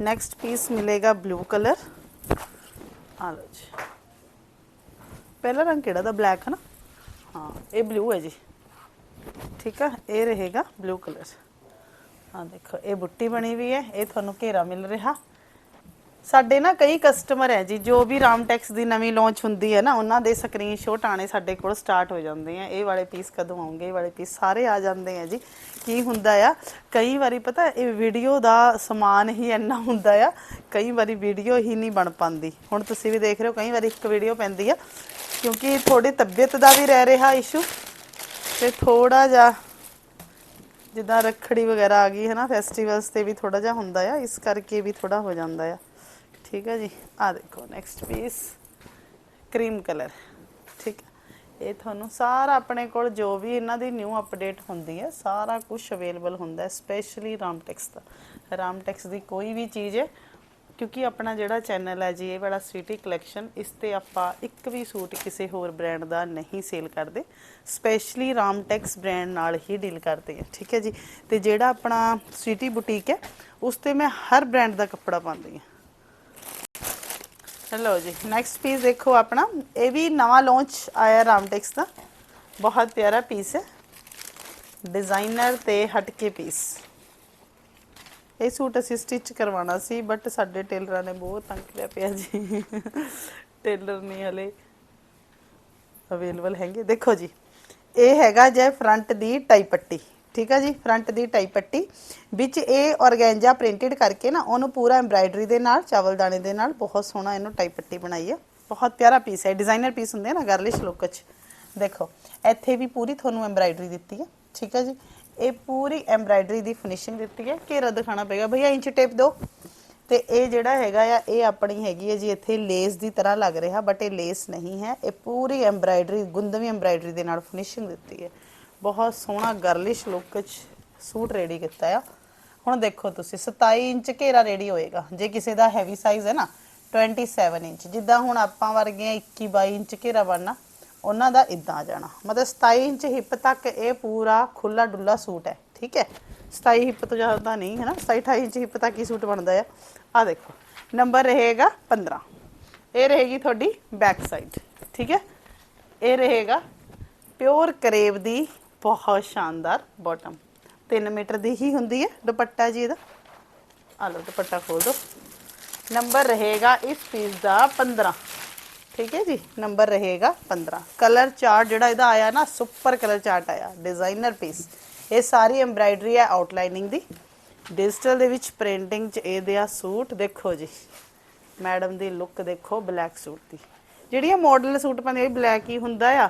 ਨੈਕਸਟ ਪੀਸ ਮਿਲੇਗਾ ਬਲੂ ਕਲਰ ਆ ਲਓ ਜੀ। ਪਹਿਲਾ ਰੰਗ ਕਿਹੜਾ ਦਾ? ਬਲੈਕ ਹੈ ਨਾ? ਹਾਂ, ਇਹ ਬਲੂ ਹੈ ਜੀ। ਠੀਕ ਆ? ਇਹ ਰਹੇਗਾ ਬਲੂ ਕਲਰ ਹਾਂ, ਦੇਖੋ, ਇਹ ਬੁੱਟੀ ਬਣੀ ਵੀ ਹੈ, ਇਹ ਤੁਹਾਨੂੰ ਘੇਰਾ ਮਿਲ ਰਿਹਾ। ਸਾਡੇ ਨਾ ਕਈ ਕਸਟਮਰ ਹੈ ਜੀ, ਜੋ ਵੀ ਰਾਮਟੈਕਸ ਦੀ ਨਵੀਂ ਲਾਂਚ ਹੁੰਦੀ ਹੈ ਨਾ, ਉਹਨਾਂ ਦੇ ਸਕਰੀਨਸ਼ਾਟ ਆਣੇ ਸਾਡੇ ਕੋਲ ਸਟਾਰਟ ਹੋ ਜਾਂਦੇ ਆ। ਇਹ ਵਾਲੇ ਪੀਸ ਕਦੋਂ ਆਉਂਗੇ ਇਹ ਵਾਲੇ ਪੀਸ ਸਾਰੇ ਆ ਜਾਂਦੇ ਆ ਜੀ। ਕੀ ਹੁੰਦਾ ਆ, ਕਈ ਵਾਰੀ ਪਤਾ, ਇਹ ਵੀਡੀਓ ਦਾ ਸਮਾਨ ਹੀ ਇੰਨਾ ਹੁੰਦਾ ਆ, ਕਈ ਵਾਰੀ ਵੀਡੀਓ ਹੀ ਨਹੀਂ ਬਣ ਪਾਉਂਦੀ। ਹੁਣ ਤੁਸੀਂ ਵੀ ਦੇਖ ਰਹੇ ਹੋ, ਕਈ ਵਾਰੀ ਇੱਕ ਵੀਡੀਓ ਪੈਂਦੀ ਆ, ਕਿਉਂਕਿ ਥੋੜੀ ਤਬੀਅਤ ਦਾ ਵੀ ਰਹਿ ਰਿਹਾ ਇਸ਼ੂ ਤੇ ਥੋੜਾ ਜਿਹਾ ਜਿੱਦਾਂ ਰੱਖੜੀ ਵਗੈਰਾ ਆ ਗਈ ਹੈ ਨਾ ਫੈਸਟੀਵਲਸ ਤੇ ਵੀ ਥੋੜਾ ਜਿਹਾ ਹੁੰਦਾ ਆ, ਇਸ ਕਰਕੇ ਵੀ ਥੋੜਾ ਹੋ ਜਾਂਦਾ ਆ। ਠੀਕ ਹੈ ਜੀ? ਆ ਦੇਖੋ ਨੈਕਸਟ ਪੀਸ ਕਰੀਮ ਕਲਰ ਠੀਕ ਇਹ ਤੁਹਾਨੂੰ ਸਾਰਾ ਆਪਣੇ ਕੋਲ, ਜੋ ਵੀ ਇਹਨਾਂ ਦੀ ਨਿਊ ਅਪਡੇਟ ਹੁੰਦੀ ਹੈ ਸਾਰਾ ਕੁਝ ਅਵੇਲੇਬਲ ਹੁੰਦਾ ਹੈ ਸਪੈਸ਼ਲੀ ਰਾਮਟੈਕਸ ਦਾ। ਰਾਮਟੈਕਸ ਦੀ ਕੋਈ ਵੀ ਚੀਜ਼ ਹੈ ਕਿਉਂਕਿ ਆਪਣਾ ਜਿਹੜਾ ਚੈਨਲ ਹੈ ਜੀ, ਇਹ ਵਾਲਾ ਸਵੀਟੀ ਕਲੈਕਸ਼ਨ ਇਸ ਤੇ ਆਪਾਂ ਇੱਕ ਵੀ ਸੂਟ ਕਿਸੇ ਹੋਰ ਬ੍ਰਾਂਡ ਦਾ ਨਹੀਂ ਸੇਲ ਕਰਦੇ। ਸਪੈਸ਼ਲੀ ਰਾਮਟੈਕਸ ਬ੍ਰਾਂਡ ਨਾਲ ਹੀ ਡੀਲ ਕਰਦੇ ਹਾਂ, ਠੀਕ ਹੈ ਜੀ? ਤੇ ਜਿਹੜਾ ਆਪਣਾ ਸਵੀਟੀ ਬੁਟੀਕ ਹੈ, ਉਸ ਤੇ ਮੈਂ ਹਰ ਬ੍ਰਾਂਡ ਦਾ ਕੱਪੜਾ ਪਾਉਂਦੀ ਹਾਂ। ਲਓ ਜੀ ਨੈਕਸਟ ਪੀਸ ਦੇਖੋ ਆਪਣਾ। ਇਹ ਵੀ ਨਵਾਂ ਲਾਂਚ ਆਇਆ ਰਾਮਟੈਕਸ ਦਾ। ਬਹੁਤ ਪਿਆਰਾ ਪੀਸ ਹੈ। ਡਿਜ਼ਾਈਨਰ ਤੇ ਹਟਕੇ ਪੀਸ ਇਹ ਸੂਟ ਅਸੀਂ ਸਟਿਚ ਕਰਵਾਉਣਾ ਸੀ ਬਟ ਸਾਡੇ ਟੇਲਰਾਂ ਨੇ ਬਹੁਤ ਤੰਗ ਕਰਿਆ ਪਿਆ ਜੀ। ਟੇਲਰ ਨਹੀਂ ਹਲੇ ਅਵੇਲੇਬਲ ਹੈਗੇ। ਦੇਖੋ ਜੀ, ਇਹ ਹੈਗਾ ਜੇ ਫਰੰਟ ਦੀ ਟਾਈ ਪੱਟੀ, ਠੀਕ ਹੈ ਜੀ? ਫਰੰਟ ਦੀ ਟਾਈ ਪੱਟੀ, ਵਿੱਚ ਇਹ ਔਰਗੈਂਜਾ ਪ੍ਰਿੰਟਡ ਕਰਕੇ ਨਾ, ਉਹਨੂੰ ਪੂਰਾ ਐਮਬ੍ਰਾਇਡਰੀ ਦੇ ਨਾਲ, ਚਾਵਲ ਦਾਣੇ ਦੇ ਨਾਲ, ਬਹੁਤ ਸੋਹਣਾ ਇਹਨੂੰ ਟਾਈ ਪੱਟੀ ਬਣਾਈ ਹੈ ਬਹੁਤ ਪਿਆਰਾ ਪੀਸ ਹੈ। ਡਿਜ਼ਾਈਨਰ ਪੀਸ ਹੁੰਦੇ ਆ ਨਾ ਗਰਲਿਸ਼ ਲੁੱਕ 'ਚ। ਦੇਖੋ, ਇੱਥੇ ਵੀ ਪੂਰੀ ਤੁਹਾਨੂੰ ਐਮਬ੍ਰਾਇਡਰੀ ਦਿੱਤੀ ਹੈ ਠੀਕ ਹੈ ਜੀ? ਇਹ ਪੂਰੀ ਐਮਬ੍ਰਾਇਡਰੀ ਦੀ ਫਿਨਿਸ਼ਿੰਗ ਦਿੱਤੀ ਹੈ। ਘੇਰਾ ਦਿਖਾਣਾ ਪਏਗਾ। ਭਈਆ, ਇੰਚ ਟੇਪ ਦਿਓ। ਤੇ ਇਹ ਜਿਹੜਾ ਹੈਗਾ ਆ, ਇਹ ਆਪਣੀ ਹੈਗੀ ਹੈ ਜੀ, ਇੱਥੇ ਲੇਸ ਦੀ ਤਰ੍ਹਾਂ ਲੱਗ ਰਿਹਾ ਬਟ ਇਹ ਲੇਸ ਨਹੀਂ ਹੈ। ਇਹ ਪੂਰੀ ਐਮਬ੍ਰਾਇਡਰੀ ਗੁੰਦਵੀ ਐਮਬ੍ਰਾਇਡਰੀ ਦੇ ਨਾਲ ਫਿਨਿਸ਼ਿੰਗ ਦਿੱਤੀ ਹੈ। ਬਹੁਤ ਸੋਹਣਾ ਗਰਲਿਸ਼ ਲੁੱਕ 'ਚ ਸੂਟ ਰੈਡੀ ਕੀਤਾ ਆ। ਹੁਣ ਦੇਖੋ ਤੁਸੀਂ 27 ਇੰਚ ਘੇਰਾ ਰੈਡੀ ਹੋਏਗਾ। ਜੇ ਕਿਸੇ ਦਾ ਹੈਵੀ ਸਾਈਜ਼ ਹੈ ਨਾ 27 ਇੰਚ। ਜਿੱਦਾਂ ਹੁਣ ਆਪਾਂ ਵਰਗੇ 21 22 ਇੰਚ ਘੇਰਾ ਬਣਨਾ। ਉਹਨਾਂ ਦਾ ਇਦਾਂ ਆ ਜਾਣਾ। ਮਤਲਬ 27 ਇੰਚ ਹਿੱਪ ਤੱਕ ਇਹ ਪੂਰਾ ਖੁੱਲਾ ਡੁੱਲਾ ਸੂਟ ਹੈ, ਠੀਕ ਹੈ? 27 ਹਿੱਪ ਤੋਂ ਜ਼ਿਆਦਾ ਨਹੀਂ ਹੈ ਨਾ 27 28 ਇੰਚ ਹਿੱਪ ਤੱਕ ਹੀ ਸੂਟ ਬਣਦਾ ਆ। ਆ ਦੇਖੋ, ਨੰਬਰ ਰਹੇਗਾ 15 ਇਹ ਰਹੇਗੀ ਤੁਹਾਡੀ ਬੈਕ ਸਾਈਡ ਠੀਕ ਹੈ? ਇਹ ਰਹੇਗਾ ਪਿਓਰ ਕਰੇਵ ਦੀ ਬਹੁਤ ਸ਼ਾਨਦਾਰ ਬਾਟਮ 3 ਮੀਟਰ ਦੀ ਹੀ ਹੁੰਦੀ ਹੈ ਦੁਪੱਟਾ ਜੀ ਇਹਦਾ। ਆ ਲਓ, ਦੁਪੱਟਾ ਖੋਲ ਦੋ। ਨੰਬਰ ਰਹੇਗਾ ਇਸ ਪੀਸ ਦਾ 15 ਠੀਕ ਹੈ ਜੀ ਨੰਬਰ ਰਹੇਗਾ 15 ਕਲਰ ਚਾਰਟ ਜਿਹੜਾ ਇਹਦਾ ਆਇਆ ਨਾ ਸੁਪਰ ਕਲਰ ਚਾਰਟ ਆਇਆ ਡਿਜ਼ਾਈਨਰ ਪੀਸ ਇਹ ਸਾਰੀ ਐਮਬ੍ਰਾਇਡਰੀ ਹੈ ਆਊਟਲਾਈਨਿੰਗ ਦੀ। ਡਿਜੀਟਲ ਦੇ ਵਿੱਚ ਪ੍ਰਿੰਟਿੰਗ ਚ ਇਹਦੇ ਆ ਸੂਟ, ਦੇਖੋ ਜੀ। ਮੈਡਮ ਦੀ ਲੁੱਕ ਦੇਖੋ ਬਲੈਕ ਸੂਟ ਦੀ। ਜਿਹੜੀਆਂ ਇਹ ਮਾਡਲ ਸੂਟ ਪਾਉਂਦੇ ਇਹ ਬਲੈਕ ਹੀ ਹੁੰਦਾ ਆ।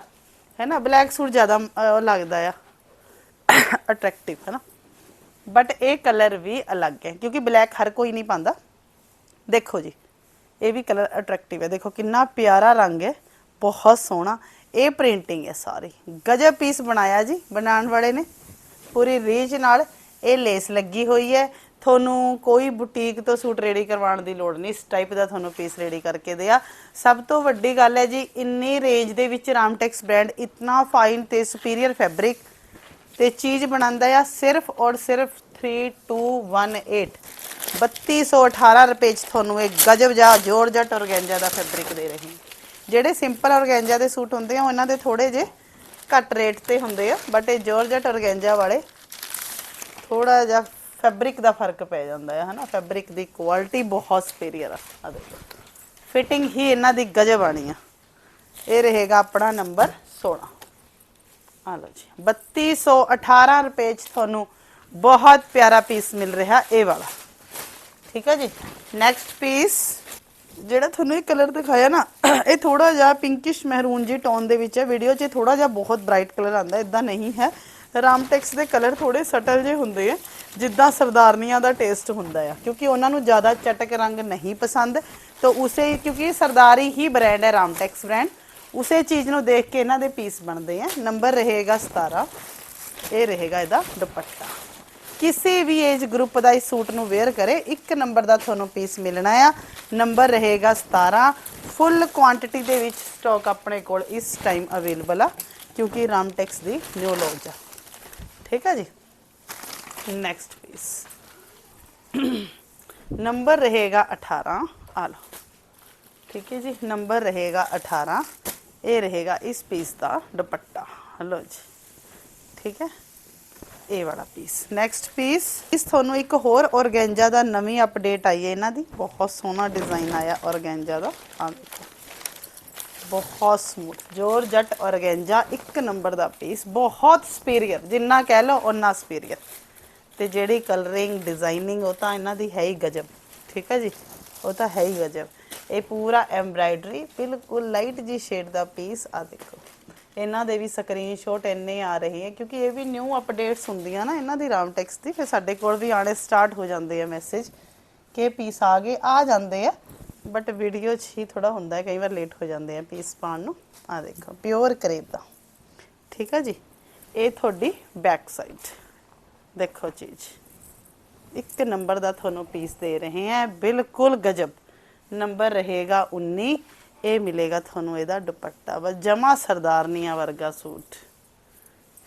ਹੈ ਨਾ? ਬਲੈਕ ਸੂਟ ਜ਼ਿਆਦਾ ਲੱਗਦਾ ਆ। ਅਟਰੈਕਟਿਵ ਹੈ ਨਾ? ਬਟ ਇਹ ਕਲਰ ਵੀ ਅਲੱਗ ਹੈ, ਕਿਉਂਕਿ ਬਲੈਕ ਹਰ ਕੋਈ ਨਹੀਂ ਪਾਉਂਦਾ। ਦੇਖੋ ਜੀ। ਇਹ ਵੀ ਕਲਰ ਅਟਰੈਕਟਿਵ ਹੈ। ਦੇਖੋ ਕਿੰਨਾ ਪਿਆਰਾ ਰੰਗ ਹੈ, ਬਹੁਤ ਸੋਹਣਾ। ਇਹ ਪ੍ਰਿੰਟਿੰਗ ਹੈ ਸਾਰੀ। ਗਜਬ ਪੀਸ ਬਣਾਇਆ ਜੀ, ਬਣਾਉਣ ਵਾਲੇ ਨੇ। ਪੂਰੀ ਰੀਚ ਨਾਲ ਇਹ ਲੇਸ ਲੱਗੀ ਹੋਈ ਹੈ। ਤੁਹਾਨੂੰ ਕੋਈ ਬੁਟੀਕ ਤੋਂ ਸੂਟ ਰੈਡੀ ਕਰਵਾਉਣ ਦੀ ਲੋੜ ਨਹੀਂ। ਇਸ ਟਾਈਪ ਦਾ ਤੁਹਾਨੂੰ ਪੀਸ ਰੈਡੀ ਕਰਕੇ ਦਿਆ ਸਭ ਤੋਂ ਵੱਡੀ ਗੱਲ ਹੈ ਜੀ, ਇੰਨੀ ਰੇਂਜ ਦੇ ਵਿੱਚ ਰਾਮਟੈਕਸ ਬ੍ਰਾਂਡ ਇਤਨਾ ਫਾਈਨ ਤੇ ਸੁਪੀਰੀਅਰ ਫੈਬਰਿਕ ਤੇ ਚੀਜ਼ ਬਣਾਉਂਦਾ ਆ, ਸਿਰਫ ਔਰ ਸਿਰਫ 3218 3218 ਰੁਪਏ ਚ ਤੁਹਾਨੂੰ ਇਹ ਗਜਬ ਜਾ ਜੋਰਜਟ ਔਰਗੈਂਜਾ ਦਾ ਫੈਬਰਿਕ ਦੇ ਰਹੇ ਜਿਹੜੇ ਸਿੰਪਲ ਔਰਗੈਂਜਾ ਦੇ ਸੂਟ ਹੁੰਦੇ ਆ, ਉਹਨਾਂ ਦੇ ਥੋੜੇ ਜੇ ਘੱਟ ਰੇਟ ਤੇ ਹੁੰਦੇ ਆ ਬਟ ਇਹ ਜੋਰਜਟ ਔਰਗੈਂਜਾ ਵਾਲੇ ਥੋੜਾ ਜਿਹਾ ਫੈਬਰਿਕ ਦਾ ਫ਼ਰਕ ਪੈ ਜਾਂਦਾ ਹੈ ਹਨਾ? ਫੈਬਰਿਕ ਦੀ ਕੁਆਲਿਟੀ ਬਹੁਤ ਸੁਪੀਰੀਅਰ ਆ। ਆ ਦੇਖੋ। ਫਿਟਿੰਗ ਹੀ ਇਹਨਾਂ ਦੀ ਗਜਬ ਆਣੀ ਆ। ਇਹ ਰਹੇਗਾ ਆਪਣਾ ਨੰਬਰ 16 ਆ ਲਓ ਜੀ। 3218 ਰੁਪਏ ਚ ਤੁਹਾਨੂੰ ਬਹੁਤ ਪਿਆਰਾ ਪੀਸ ਮਿਲ ਰਿਹਾ ਇਹ ਵਾਲਾ। ਠੀਕ ਹੈ ਜੀ? ਨੈਕਸਟ ਪੀਸ ਜਿਹੜਾ ਤੁਹਾਨੂੰ ਇਹ ਕਲਰ ਦਿਖਾਇਆ ਨਾ, ਇਹ ਥੋੜਾ ਜਿਹਾ ਪਿੰਕਿਸ਼ ਮਹਿਰੂਨ ਜੀ ਟੋਨ ਦੇ ਵਿੱਚ ਹੈ। ਵੀਡੀਓ 'ਚ ਥੋੜਾ ਜਿਹਾ ਬਹੁਤ ਬ੍ਰਾਈਟ ਕਲਰ ਆਂਦਾ ਇਦਾਂ ਨਹੀਂ ਹੈ। ਰਾਮਟੈਕਸ ਦੇ ਕਲਰ ਥੋੜੇ ਸਟਲ ਜੇ ਹੁੰਦੇ ਆ, ਜਿੱਦਾਂ ਸਰਦਾਰਨੀਆਂ ਦਾ ਟੇਸਟ ਹੁੰਦਾ ਆ। ਕਿਉਂਕਿ ਉਹਨਾਂ ਨੂੰ ਜ਼ਿਆਦਾ ਚਟਕ ਰੰਗ ਨਹੀਂ ਪਸੰਦ, ਤਾਂ ਉਸੇ ਕਿਉਂਕਿ ਸਰਦਾਰੀ ਹੀ ਬ੍ਰਾਂਡ ਹੈ ਰਾਮਟੈਕਸ ਬ੍ਰਾਂਡ ਉਸੇ ਚੀਜ਼ ਨੂੰ ਦੇਖ ਕੇ ਇਹਨਾਂ ਦੇ ਪੀਸ ਬਣਦੇ ਆ। ਨੰਬਰ ਰਹੇਗਾ 17 ਇਹ ਰਹੇਗਾ ਇਹਦਾ ਦੁਪੱਟਾ। ਕਿਸੇ ਵੀ ਏਜ ਗਰੁੱਪ ਦਾ ਇਸ ਸੂਟ ਨੂੰ ਵੇਅਰ ਕਰੇ, ਇੱਕ ਨੰਬਰ ਦਾ ਤੁਹਾਨੂੰ ਪੀਸ ਮਿਲਣਾ ਆ। ਨੰਬਰ ਰਹੇਗਾ 17 ਫੁੱਲ ਕੁਆਂਟੀਟੀ ਦੇ ਵਿੱਚ ਸਟਾਕ ਆਪਣੇ ਕੋਲ ਇਸ ਟਾਈਮ ਅਵੇਲੇਬਲ ਆ, ਕਿਉਂਕਿ ਰਾਮਟੈਕਸ ਦੀ ਨਿਊ ਲਾਂਚ ਆ। ਠੀਕ ਆ ਜੀ? ਨੈਕਸਟ ਪੀਸ ਨੰਬਰ ਰਹੇਗਾ 18 ਆ ਲਓ। ਠੀਕ ਹੈ ਜੀ? ਨੰਬਰ ਰਹੇਗਾ 18 ਇਹ ਰਹੇਗਾ ਇਸ ਪੀਸ ਦਾ ਦੁਪੱਟਾ। ਹਲੋ ਜੀ। ਠੀਕ ਹੈ? ਇਹ ਵਾਲਾ ਪੀਸ ਨੈਕਸਟ ਪੀਸ ਇਸ ਤੁਹਾਨੂੰ ਇੱਕ ਹੋਰ ਔਰਗੈਂਜਾ ਦਾ ਨਵੀਂ ਅਪਡੇਟ ਆਈ ਹੈ ਇਹਨਾਂ ਦੀ। ਬਹੁਤ ਸੋਹਣਾ ਡਿਜ਼ਾਈਨ ਆਇਆ ਔਰਗੈਂਜਾ ਦਾ। ਆ ਦੇਖੋ। ਬਹੁਤ ਸਮੂਥ ਜੋਰ ਜੱਟ ਔਰਗੈਂਜਾ, ਇੱਕ ਨੰਬਰ ਦਾ ਪੀਸ ਬਹੁਤ ਸੁਪੀਰੀਅਰ ਜਿੰਨਾ ਕਹਿ ਲਓ ਓਨਾ ਸੁਪੀਰੀਅਰ ਤੇ ਜਿਹੜੀ ਕਲਰਿੰਗ ਡਿਜ਼ਾਈਨਿੰਗ ਉਹ ਤਾਂ ਇਹਨਾਂ ਦੀ ਹੈ ਹੀ ਗਜਬ। ਠੀਕ ਹੈ ਜੀ? ਉਹ ਤਾਂ ਹੈ ਹੀ ਗਜਬ। ਇਹ ਪੂਰਾ ਐਮਬ੍ਰਾਇਡਰੀ ਬਿਲਕੁਲ ਲਾਈਟ ਜੀ ਸ਼ੇਡ ਦਾ ਪੀਸ ਆ ਦੇਖੋ। ਇਹਨਾਂ ਦੇ ਵੀ ਸਕਰੀਨਸ਼ਾਟ ਇੰਨੇ ਆ ਰਹੇ ਹੈ ਕਿਉਂਕਿ ਇਹ ਵੀ ਨਿਊ ਅਪਡੇਟਸ ਹੁੰਦੀਆਂ ਨਾ ਇਹਨਾਂ ਦੀ ਰਾਮਟੈਕਸ ਦੀ, ਫਿਰ ਸਾਡੇ ਕੋਲ ਵੀ ਆਣੇ ਸਟਾਰਟ ਹੋ ਜਾਂਦੇ ਆ ਮੈਸੇਜ ਕਿ ਪੀਸ ਆ ਗਏ, ਆ ਜਾਂਦੇ ਆ ਬਟ ਵੀਡੀਓ 'ਚ ਹੀ ਥੋੜਾ ਹੁੰਦਾ ਹੈ, ਕਈ ਵਾਰ ਲੇਟ ਹੋ ਜਾਂਦੇ ਆ ਪੀਸ ਪਾਉਣ ਨੂੰ। ਆ ਦੇਖੋ ਪਿਓਰ ਕਰੇਪ ਦਾ ਠੀਕ ਆ ਜੀ? ਇਹ ਤੁਹਾਡੀ ਬੈਕ ਸਾਈਡ ਦੇਖੋ ਚੀਜ਼। ਇੱਕ ਨੰਬਰ ਦਾ ਤੁਹਾਨੂੰ ਪੀਸ ਦੇ ਰਹੇ ਹਾਂ ਬਿਲਕੁਲ ਗਜਬ। ਨੰਬਰ ਰਹੇਗਾ 19 ਇਹ ਮਿਲੇਗਾ ਤੁਹਾਨੂੰ ਇਹਦਾ ਦੁਪੱਟਾ। ਬਸ ਜਮਾ ਸਰਦਾਰਨੀਆਂ ਵਰਗਾ ਸੂਟ।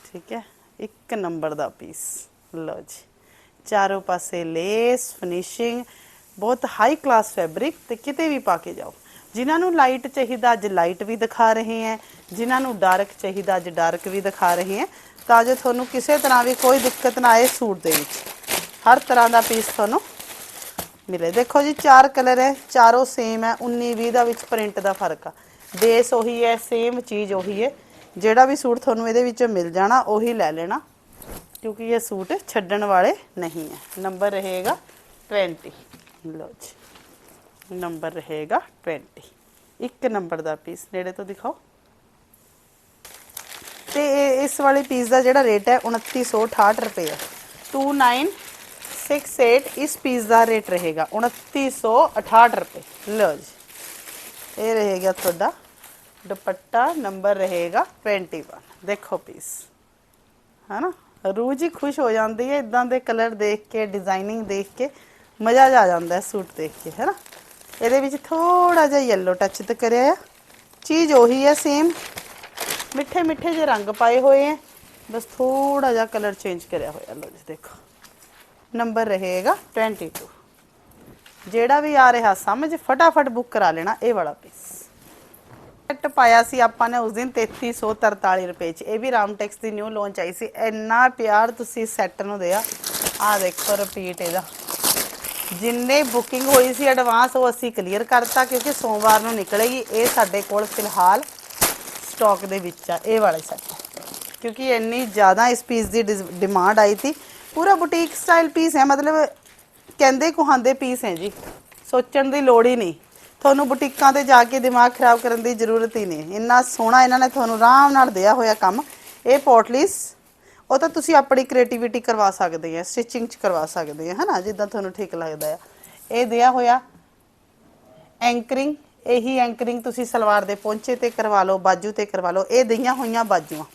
ਠੀਕ ਹੈ? ਇੱਕ ਨੰਬਰ ਦਾ ਪੀਸ ਲਓ ਜੀ। ਚਾਰੋਂ ਪਾਸੇ ਲੇਸ ਫਿਨਿਸ਼ਿੰਗ ਬਹੁਤ ਹਾਈ ਕਲਾਸ ਫੈਬਰਿਕ ਤੇ ਕਿਤੇ ਵੀ ਪਾ ਕੇ ਜਾਓ। ਜਿਨ੍ਹਾਂ ਨੂੰ ਲਾਈਟ ਚਾਹੀਦਾ, ਅੱਜ ਲਾਈਟ ਵੀ ਦਿਖਾ ਰਹੇ ਹਾਂ। ਜਿਨ੍ਹਾਂ ਨੂੰ ਡਾਰਕ ਚਾਹੀਦਾ, ਅੱਜ ਡਾਰਕ ਵੀ ਦਿਖਾ ਰਹੇ ਹਾਂ। ਤਾਂ ਜੋ ਤੁਹਾਨੂੰ ਕਿਸੇ ਤਰ੍ਹਾਂ ਵੀ ਕੋਈ ਦਿੱਕਤ ਨਾ ਆਏ ਸੂਟ ਦੇ ਵਿੱਚ। ਹਰ ਤਰ੍ਹਾਂ ਦਾ ਪੀਸ ਤੁਹਾਨੂੰ ਮਿਲੇ। ਦੇਖੋ ਜੀ, ਚਾਰ ਕਲਰ ਹੈ, ਚਾਰੋਂ ਸੇਮ ਹੈ 19 20 ਦਾ ਵਿੱਚ ਪ੍ਰਿੰਟ ਦਾ ਫ਼ਰਕ ਆ। ਬੇਸ ਉਹੀ ਹੈ ਸੇਮ ਚੀਜ਼ ਉਹੀ ਹੈ। ਜਿਹੜਾ ਵੀ ਸੂਟ ਤੁਹਾਨੂੰ ਇਹਦੇ ਵਿੱਚ ਮਿਲ ਜਾਣਾ, ਉਹੀ ਲੈ ਲੈਣਾ, ਕਿਉਂਕਿ ਇਹ ਸੂਟ ਛੱਡਣ ਵਾਲੇ ਨਹੀਂ ਹੈ। ਨੰਬਰ ਰਹੇਗਾ 20 ਲਓ ਜੀ ਨੰਬਰ ਰਹੇਗਾ 20 ਇੱਕ ਨੰਬਰ ਦਾ ਪੀਸ ਨੇੜੇ ਤੋਂ ਦਿਖਾਓ। ਤੇ ਇਸ ਵਾਲੇ ਪੀਸ ਦਾ ਜਿਹੜਾ ਰੇਟ ਹੈ 2968 ਰੁਪਏ। ਹੈ 2968 ਇਸ ਪੀਸ ਦਾ ਰੇਟ ਰਹੇਗਾ 2968 ਰੁਪਏ। ਲਓ ਜੀ। ਇਹ ਰਹੇਗਾ ਤੁਹਾਡਾ ਦੁਪੱਟਾ ਨੰਬਰ ਰਹੇਗਾ 21 ਦੇਖੋ ਪੀਸ ਹਨਾ? ਰੂਹ ਜੀ ਖੁਸ਼ ਹੋ ਜਾਂਦੀ ਹੈ ਇਦਾਂ ਦੇ ਕਲਰ ਦੇਖ ਕੇ ਡਿਜ਼ਾਈਨਿੰਗ ਦੇਖ ਕੇ, ਮਜ਼ਾ ਜਿਹਾ ਆ ਜਾਂਦਾ ਹੈ ਸੂਟ ਦੇਖ ਕੇ, ਹੈਨਾ? ਇਹਦੇ ਵਿੱਚ ਥੋੜਾ ਜਿਹਾ ਯੈਲੋ ਟੱਚ ਤੇ ਕਰਿਆ ਆ। ਚੀਜ਼ ਉਹੀ ਹੈ ਸੇਮ ਮਿੱਠੇ ਮਿੱਠੇ ਜਿਹੇ ਰੰਗ ਪਾਏ ਹੋਏ ਹੈ ਬਸ ਥੋੜਾ ਜਿਹਾ ਕਲਰ ਚੇਂਜ ਕਰਿਆ ਹੋਇਆ। ਲਓ ਜੀ, ਦੇਖੋ। ਨੰਬਰ ਰਹੇਗਾ 22 ਜਿਹੜਾ ਵੀ ਆ ਰਿਹਾ, ਸਮਝ, ਫਟਾਫਟ ਬੁੱਕ ਕਰਾ ਲੈਣਾ, ਇਹ ਵਾਲਾ ਪੀਸ ਸੈੱਟ ਪਾਇਆ ਸੀ ਆਪਾਂ ਨੇ ਉਸ ਦਿਨ 3343 ਰੁਪਏ ਚ। ਇਹ ਵੀ ਰਾਮਟੈਕਸ ਦੀ ਨਿਊ ਲਾਂਚ ਆਈ ਸੀ। ਇੰਨਾ ਪਿਆਰ ਤੁਸੀਂ ਸੈੱਟ ਨੂੰ ਦਿਆ। ਆ ਦੇਖੋ ਰਿਪੀਟ ਇਹਦਾ। ਜਿੰਨੇ ਬੁਕਿੰਗ ਹੋਈ ਸੀ ਐਡਵਾਂਸ ਉਹ ਅਸੀਂ ਕਲੀਅਰ ਕਰਤਾ ਕਿਉਂਕਿ ਸੋਮਵਾਰ ਨੂੰ ਨਿਕਲੇਗੀ। ਇਹ ਸਾਡੇ ਕੋਲ ਫਿਲਹਾਲ ਸਟਾਕ ਦੇ ਵਿੱਚ ਆ। ਇਹ ਵਾਲੇ ਸੈੱਟ ਕਿਉਂਕਿ ਇੰਨੀ ਜ਼ਿਆਦਾ ਇਸ ਪੀਸ ਦੀ ਡਿਮਾਂਡ ਆਈ ਸੀ। ਪੂਰਾ ਬੁਟੀਕ ਸਟਾਈਲ ਪੀਸ ਹੈ, ਮਤਲਬ ਕਹਿੰਦੇ ਕੁਹਾਂਦੇ ਪੀਸ ਹੈ ਜੀ। ਸੋਚਣ ਦੀ ਲੋੜ ਹੀ ਨਹੀਂ। ਤੁਹਾਨੂੰ ਬੁਟੀਕਾਂ ਤੇ ਜਾ ਕੇ ਦਿਮਾਗ ਖਰਾਬ ਕਰਨ ਦੀ ਜ਼ਰੂਰਤ ਹੀ ਨਹੀਂ। ਇੰਨਾ ਸੋਹਣਾ ਇਹਨਾਂ ਨੇ ਤੁਹਾਨੂੰ ਆਰਾਮ ਨਾਲ ਦਿਆ ਹੋਇਆ ਕੰਮ। ਇਹ ਪੋਟਲੀਸ ਉਹ ਤਾਂ ਤੁਸੀਂ ਆਪਣੀ ਕ੍ਰੀਏਟੀਵਿਟੀ ਕਰਵਾ ਸਕਦੇ ਆ ਸਟਿਚਿੰਗ ਚ ਕਰਵਾ ਸਕਦੇ ਆ, ਹਨਾ, ਜਿੱਦਾਂ ਤੁਹਾਨੂੰ ਠੀਕ ਲੱਗਦਾ ਆ। ਇਹ ਦਿਆ ਹੋਇਆ ਐਂਕਰਿੰਗ ਇਹੀ ਐਂਕਰਿੰਗ ਤੁਸੀਂ ਸਲਵਾਰ ਦੇ ਪਹੁੰਚੇ ਤੇ ਕਰਵਾ ਲਓ, ਬਾਜੂ ਤੇ ਕਰਵਾ ਲਓ, ਇਹ ਦਈਆਂ ਹੋਈਆਂ ਬਾਜੂਆਂ।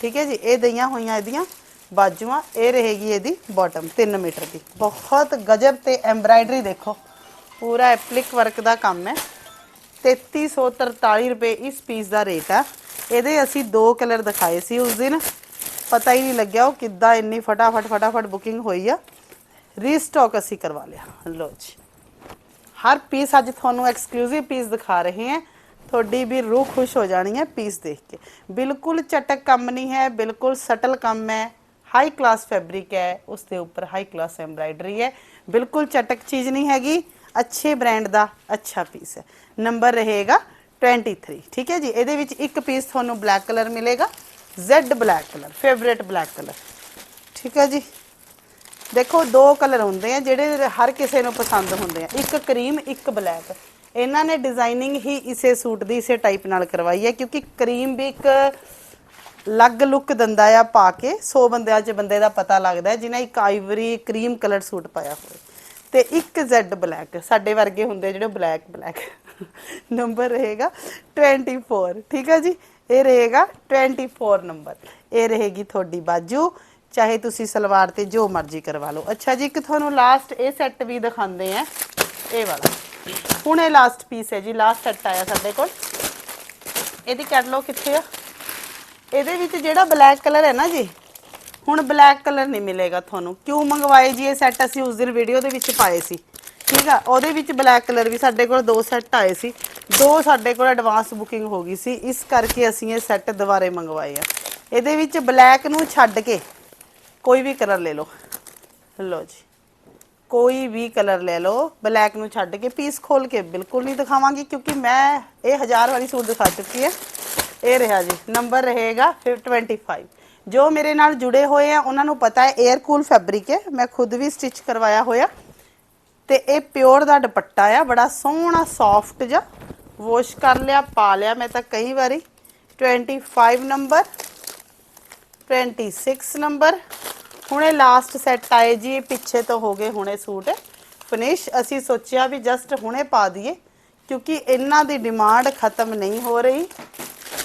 ਠੀਕ ਹੈ ਜੀ, ਇਹ ਦਈਆਂ ਹੋਈਆਂ ਇਹਦੀਆਂ। ਬਾਜੂਆਂ, ਇਹ ਰਹੇਗੀ ਇਹਦੀ ਬਾਟਮ 3 ਮੀਟਰ ਦੀ। ਬਹੁਤ ਗਜਬ ਤੇ ਐਮਬਰਾਇਡਰੀ ਦੇਖੋ, ਪੂਰਾ ਐਪਲਿਕ ਵਰਕ ਦਾ ਕੰਮ ਹੈ। 3343 ਰੁਪਏ ਇਸ ਪੀਸ ਦਾ ਰੇਟ ਆ। ਇਹਦੇ ਅਸੀਂ ਦੋ ਕਲਰ ਦਿਖਾਏ ਸੀ ਉਸ ਦਿਨ। ਪਤਾ ਹੀ ਨਹੀਂ ਲੱਗਿਆ ਉਹ ਕਿੱਦਾਂ ਇੰਨੀ ਫਟਾਫਟ ਫਟਾਫਟ ਬੁਕਿੰਗ ਹੋਈ ਆ। ਰੀਸਟਾਕ ਅਸੀਂ ਕਰਵਾ ਲਿਆ। ਲਓ ਜੀ। ਹਰ ਪੀਸ ਅੱਜ ਤੁਹਾਨੂੰ ਐਕਸਕਲੂਸਿਵ ਪੀਸ ਦਿਖਾ ਰਹੇ ਹਾਂ। ਤੁਹਾਡੀ ਵੀ ਰੂਹ ਖੁਸ਼ ਹੋ ਜਾਣੀ ਹੈ ਪੀਸ ਦੇਖ ਕੇ। ਬਿਲਕੁਲ ਚਟਕ ਕੰਮ ਨਹੀਂ ਹੈ, ਬਿਲਕੁਲ ਸਟਲ ਕੰਮ ਹੈ। ਹਾਈ ਕਲਾਸ ਫੈਬਰਿਕ ਹੈ, ਉਸ ਦੇ ਉੱਪਰ ਹਾਈ ਕਲਾਸ ਐਮਬਰਾਇਡਰੀ ਹੈ। ਬਿਲਕੁਲ ਚਟਕ ਚੀਜ਼ ਨਹੀਂ ਹੈਗੀ, ਅੱਛੇ ਬ੍ਰਾਂਡ ਦਾ ਅੱਛਾ ਪੀਸ ਹੈ। ਨੰਬਰ ਰਹੇਗਾ 23 ਠੀਕ ਹੈ ਜੀ? ਇਹਦੇ ਵਿੱਚ ਇੱਕ ਪੀਸ ਤੁਹਾਨੂੰ ਬਲੈਕ ਕਲਰ ਮਿਲੇਗਾ, Z black colour favourite black colour ਠੀਕ ਹੈ ਜੀ? ਦੇਖੋ, ਦੋ ਕਲਰ ਹੁੰਦੇ ਆ, ਜਿਹੜੇ ਹਰ ਕਿਸੇ ਨੂੰ ਪਸੰਦ ਹੁੰਦੇ ਆ। ਇੱਕ ਕਰੀਮ ਇੱਕ ਬਲੈਕ ਇਹਨਾਂ ਨੇ ਡਿਜ਼ਾਈਨਿੰਗ ਹੀ ਇਸੇ ਸੂਟ ਦੀ, ਇਸੇ ਟਾਈਪ ਨਾਲ ਕਰਵਾਈ ਹੈ, ਕਿਉਂਕਿ ਕਰੀਮ ਵੀ ਇੱਕ ਲੱਗ ਲੁੱਕ ਦਿੰਦਾ ਆ ਪਾ ਕੇ 100 ਬੰਦਿਆਂ 'ਚ ਬੰਦੇ ਦਾ ਪਤਾ ਲੱਗਦਾ ਹੈ, ਜਿਨ੍ਹਾਂ ਇੱਕ ਆਈਵਰੀ ਕਰੀਮ ਕਲਰ ਸੂਟ ਪਾਇਆ ਹੋਵੇ ਤੇ ਇੱਕ Z ਬਲੈਕ ਸਾਡੇ ਵਰਗੇ ਹੁੰਦੇ ਜਿਹੜੇ ਬਲੈਕ ਬਲੈਕ ਨੰਬਰ ਰਹੇਗਾ 24 ਠੀਕ ਹੈ ਜੀ? ਇਹ ਰਹੇਗਾ 24 ਨੰਬਰ ਇਹ ਰਹੇਗੀ ਤੁਹਾਡੀ ਬਾਜੂ, ਚਾਹੇ ਤੁਸੀਂ ਸਲਵਾਰ ਤੇ ਜੋ ਮਰਜ਼ੀ ਕਰਵਾ ਲਓ। ਅੱਛਾ ਜੀ, ਇੱਕ ਤੁਹਾਨੂੰ ਲਾਸਟ ਇਹ ਸੈੱਟ ਵੀ ਦਿਖਾਉਂਦੇ ਆ। ਇਹ ਵਾਲਾ। ਹੁਣ ਇਹ ਲਾਸਟ ਪੀਸ ਹੈ ਜੀ ਲਾਸਟ ਸੈੱਟ ਆਇਆ ਸਾਡੇ ਕੋਲ। ਇਹਦੀ ਕੈਟਲੌਗ ਕਿੱਥੇ ਆ? ਇਹਦੇ ਵਿੱਚ ਜਿਹੜਾ ਬਲੈਕ ਕਲਰ ਹੈ ਨਾ ਜੀ, ਹੁਣ ਬਲੈਕ ਕਲਰ ਨਹੀਂ ਮਿਲੇਗਾ ਤੁਹਾਨੂੰ। ਕਿਉਂ ਮੰਗਵਾਏ ਜੀ ਇਹ ਸੈੱਟ ਅਸੀਂ ਉਸ ਦਿਨ ਵੀਡੀਓ ਦੇ ਵਿੱਚ ਪਾਏ ਸੀ। ਠੀਕ ਆ? ਉਹਦੇ ਵਿੱਚ ਬਲੈਕ ਕਲਰ ਵੀ ਸਾਡੇ ਕੋਲ ਦੋ ਸੈੱਟ ਆਏ ਸੀ। ਦੋ ਸਾਡੇ ਕੋਲ ਐਡਵਾਂਸ ਬੁਕਿੰਗ ਹੋ ਗਈ ਸੀ। ਇਸ ਕਰਕੇ ਅਸੀਂ ਇਹ ਸੈੱਟ ਦੁਬਾਰੇ ਮੰਗਵਾਏ ਆ। ਇਹਦੇ ਵਿੱਚ ਬਲੈਕ ਨੂੰ ਛੱਡ ਕੇ ਕੋਈ ਵੀ ਕਲਰ ਲੈ ਲਓ। ਲਓ ਜੀ। ਕੋਈ ਵੀ ਕਲਰ ਲੈ ਲਓ। ਬਲੈਕ ਨੂੰ ਛੱਡ ਕੇ ਪੀਸ ਖੋਲ ਕੇ ਬਿਲਕੁਲ ਨਹੀਂ ਦਿਖਾਵਾਂਗੀ, ਕਿਉਂਕਿ ਮੈਂ ਇਹ ਹਜ਼ਾਰ ਵਾਲੀ ਸੂਟ ਦਿਖਾ ਚੁੱਕੀ ਹੈ ਇਹ ਰਿਹਾ ਜੀ, ਨੰਬਰ ਰਹੇਗਾ 525 ਜੋ ਮੇਰੇ ਨਾਲ ਜੁੜੇ ਹੋਏ ਆ, ਉਹਨਾਂ ਨੂੰ ਪਤਾ ਹੈ 에ਅਰ ਕੂਲ ਫੈਬਰਿਕ ਹੈ, ਮੈਂ ਖੁਦ ਵੀ ਸਟਿਚ ਕਰਵਾਇਆ ਹੋਇਆ। ਤੇ ਇਹ ਪਿਓਰ ਦਾ ਦੁਪੱਟਾ ਆ, ਬੜਾ ਸੋਹਣਾ ਸੌਫਟ ਜਿਹਾ। ਵਾਸ਼ ਕਰ ਲਿਆ, ਪਾ ਲਿਆ ਮੈਂ ਤਾਂ ਕਈ ਵਾਰੀ। 25 ਨੰਬਰ 26 ਨੰਬਰ। ਹੁਣੇ ਲਾਸਟ ਸੈੱਟ ਆਏ ਜੀ, ਇਹ ਪਿੱਛੇ ਤੋਂ ਹੋ ਗਏ ਹੁਣੇ ਸੂਟ। ਫਿਨਿਸ਼ ਅਸੀਂ ਸੋਚਿਆ ਵੀ ਜਸਟ ਹੁਣੇ ਪਾ ਦਈਏ, ਕਿਉਂਕਿ ਇਹਨਾਂ ਦੀ ਡਿਮਾਂਡ ਖਤਮ ਨਹੀਂ ਹੋ ਰਹੀ।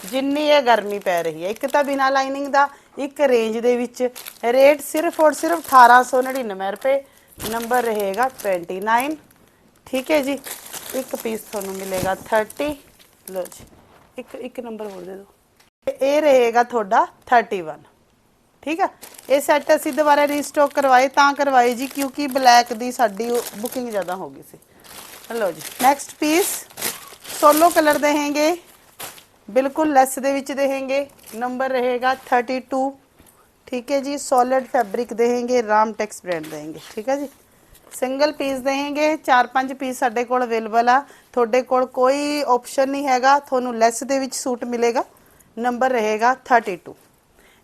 ਜਿੰਨੀ ਇਹ ਗਰਮੀ ਪੈ ਰਹੀ ਹੈ, ਇੱਕ ਤਾਂ ਬਿਨਾ ਲਾਈਨਿੰਗ ਦਾ, ਇੱਕ ਰੇਂਜ ਦੇ ਵਿੱਚ। ਰੇਟ ਸਿਰਫ ਔਰ ਸਿਰਫ 1899 ਰੁਪਏ, ਨੰਬਰ ਰਹੇਗਾ 29 ਠੀਕ ਹੈ ਜੀ, ਇੱਕ ਪੀਸ ਤੁਹਾਨੂੰ ਮਿਲੇਗਾ 30 ਲਓ ਜੀ, ਇੱਕ ਇੱਕ ਨੰਬਰ ਹੋਰ ਦੇ ਦਿਓ। ਇਹ ਰਹੇਗਾ ਤੁਹਾਡਾ 31 ਠੀਕ ਆ ਇਹ ਸੈੱਟ ਅਸੀਂ ਦੁਬਾਰਾ ਰੀਸਟਾਕ ਕਰਵਾਏ, ਤਾਂ ਕਰਵਾਏ ਜੀ, ਕਿਉਂਕਿ ਬਲੈਕ ਦੀ ਸਾਡੀ ਬੁਕਿੰਗ ਜ਼ਿਆਦਾ ਹੋ ਗਈ ਸੀ। ਲਓ ਜੀ ਨੈਕਸਟ ਪੀਸ ਸੋਲੋ ਕਲਰ ਦੇ ਹੈਗੇ ਬਿਲਕੁਲ ਲੈਸ ਦੇ ਵਿੱਚ ਦੇਹਾਂਗੇ ਨੰਬਰ ਰਹੇਗਾ 32 ਠੀਕ ਹੈ ਜੀ ਸੋਲਿਡ ਫੈਬਰਿਕ देंगे ਰਾਮ ਟੈਕਸ ब्रांड देंगे ਠੀਕ ਹੈ ਜੀ। ਸਿੰਗਲ ਪੀਸ ਦੇਹਾਂਗੇ ਚਾਰ ਪੰਜ ਪੀਸ ਸਾਡੇ ਕੋਲ ਅਵੇਲੇਬਲ ਆ। ਤੁਹਾਡੇ ਕੋਲ ਕੋਈ ਆਪਸ਼ਨ ਨਹੀਂ ਹੈਗਾ, ਤੁਹਾਨੂੰ ਲੈਸ ਦੇ ਵਿੱਚ ਸੂਟ ਮਿਲੇਗਾ। ਨੰਬਰ ਰਹੇਗਾ 32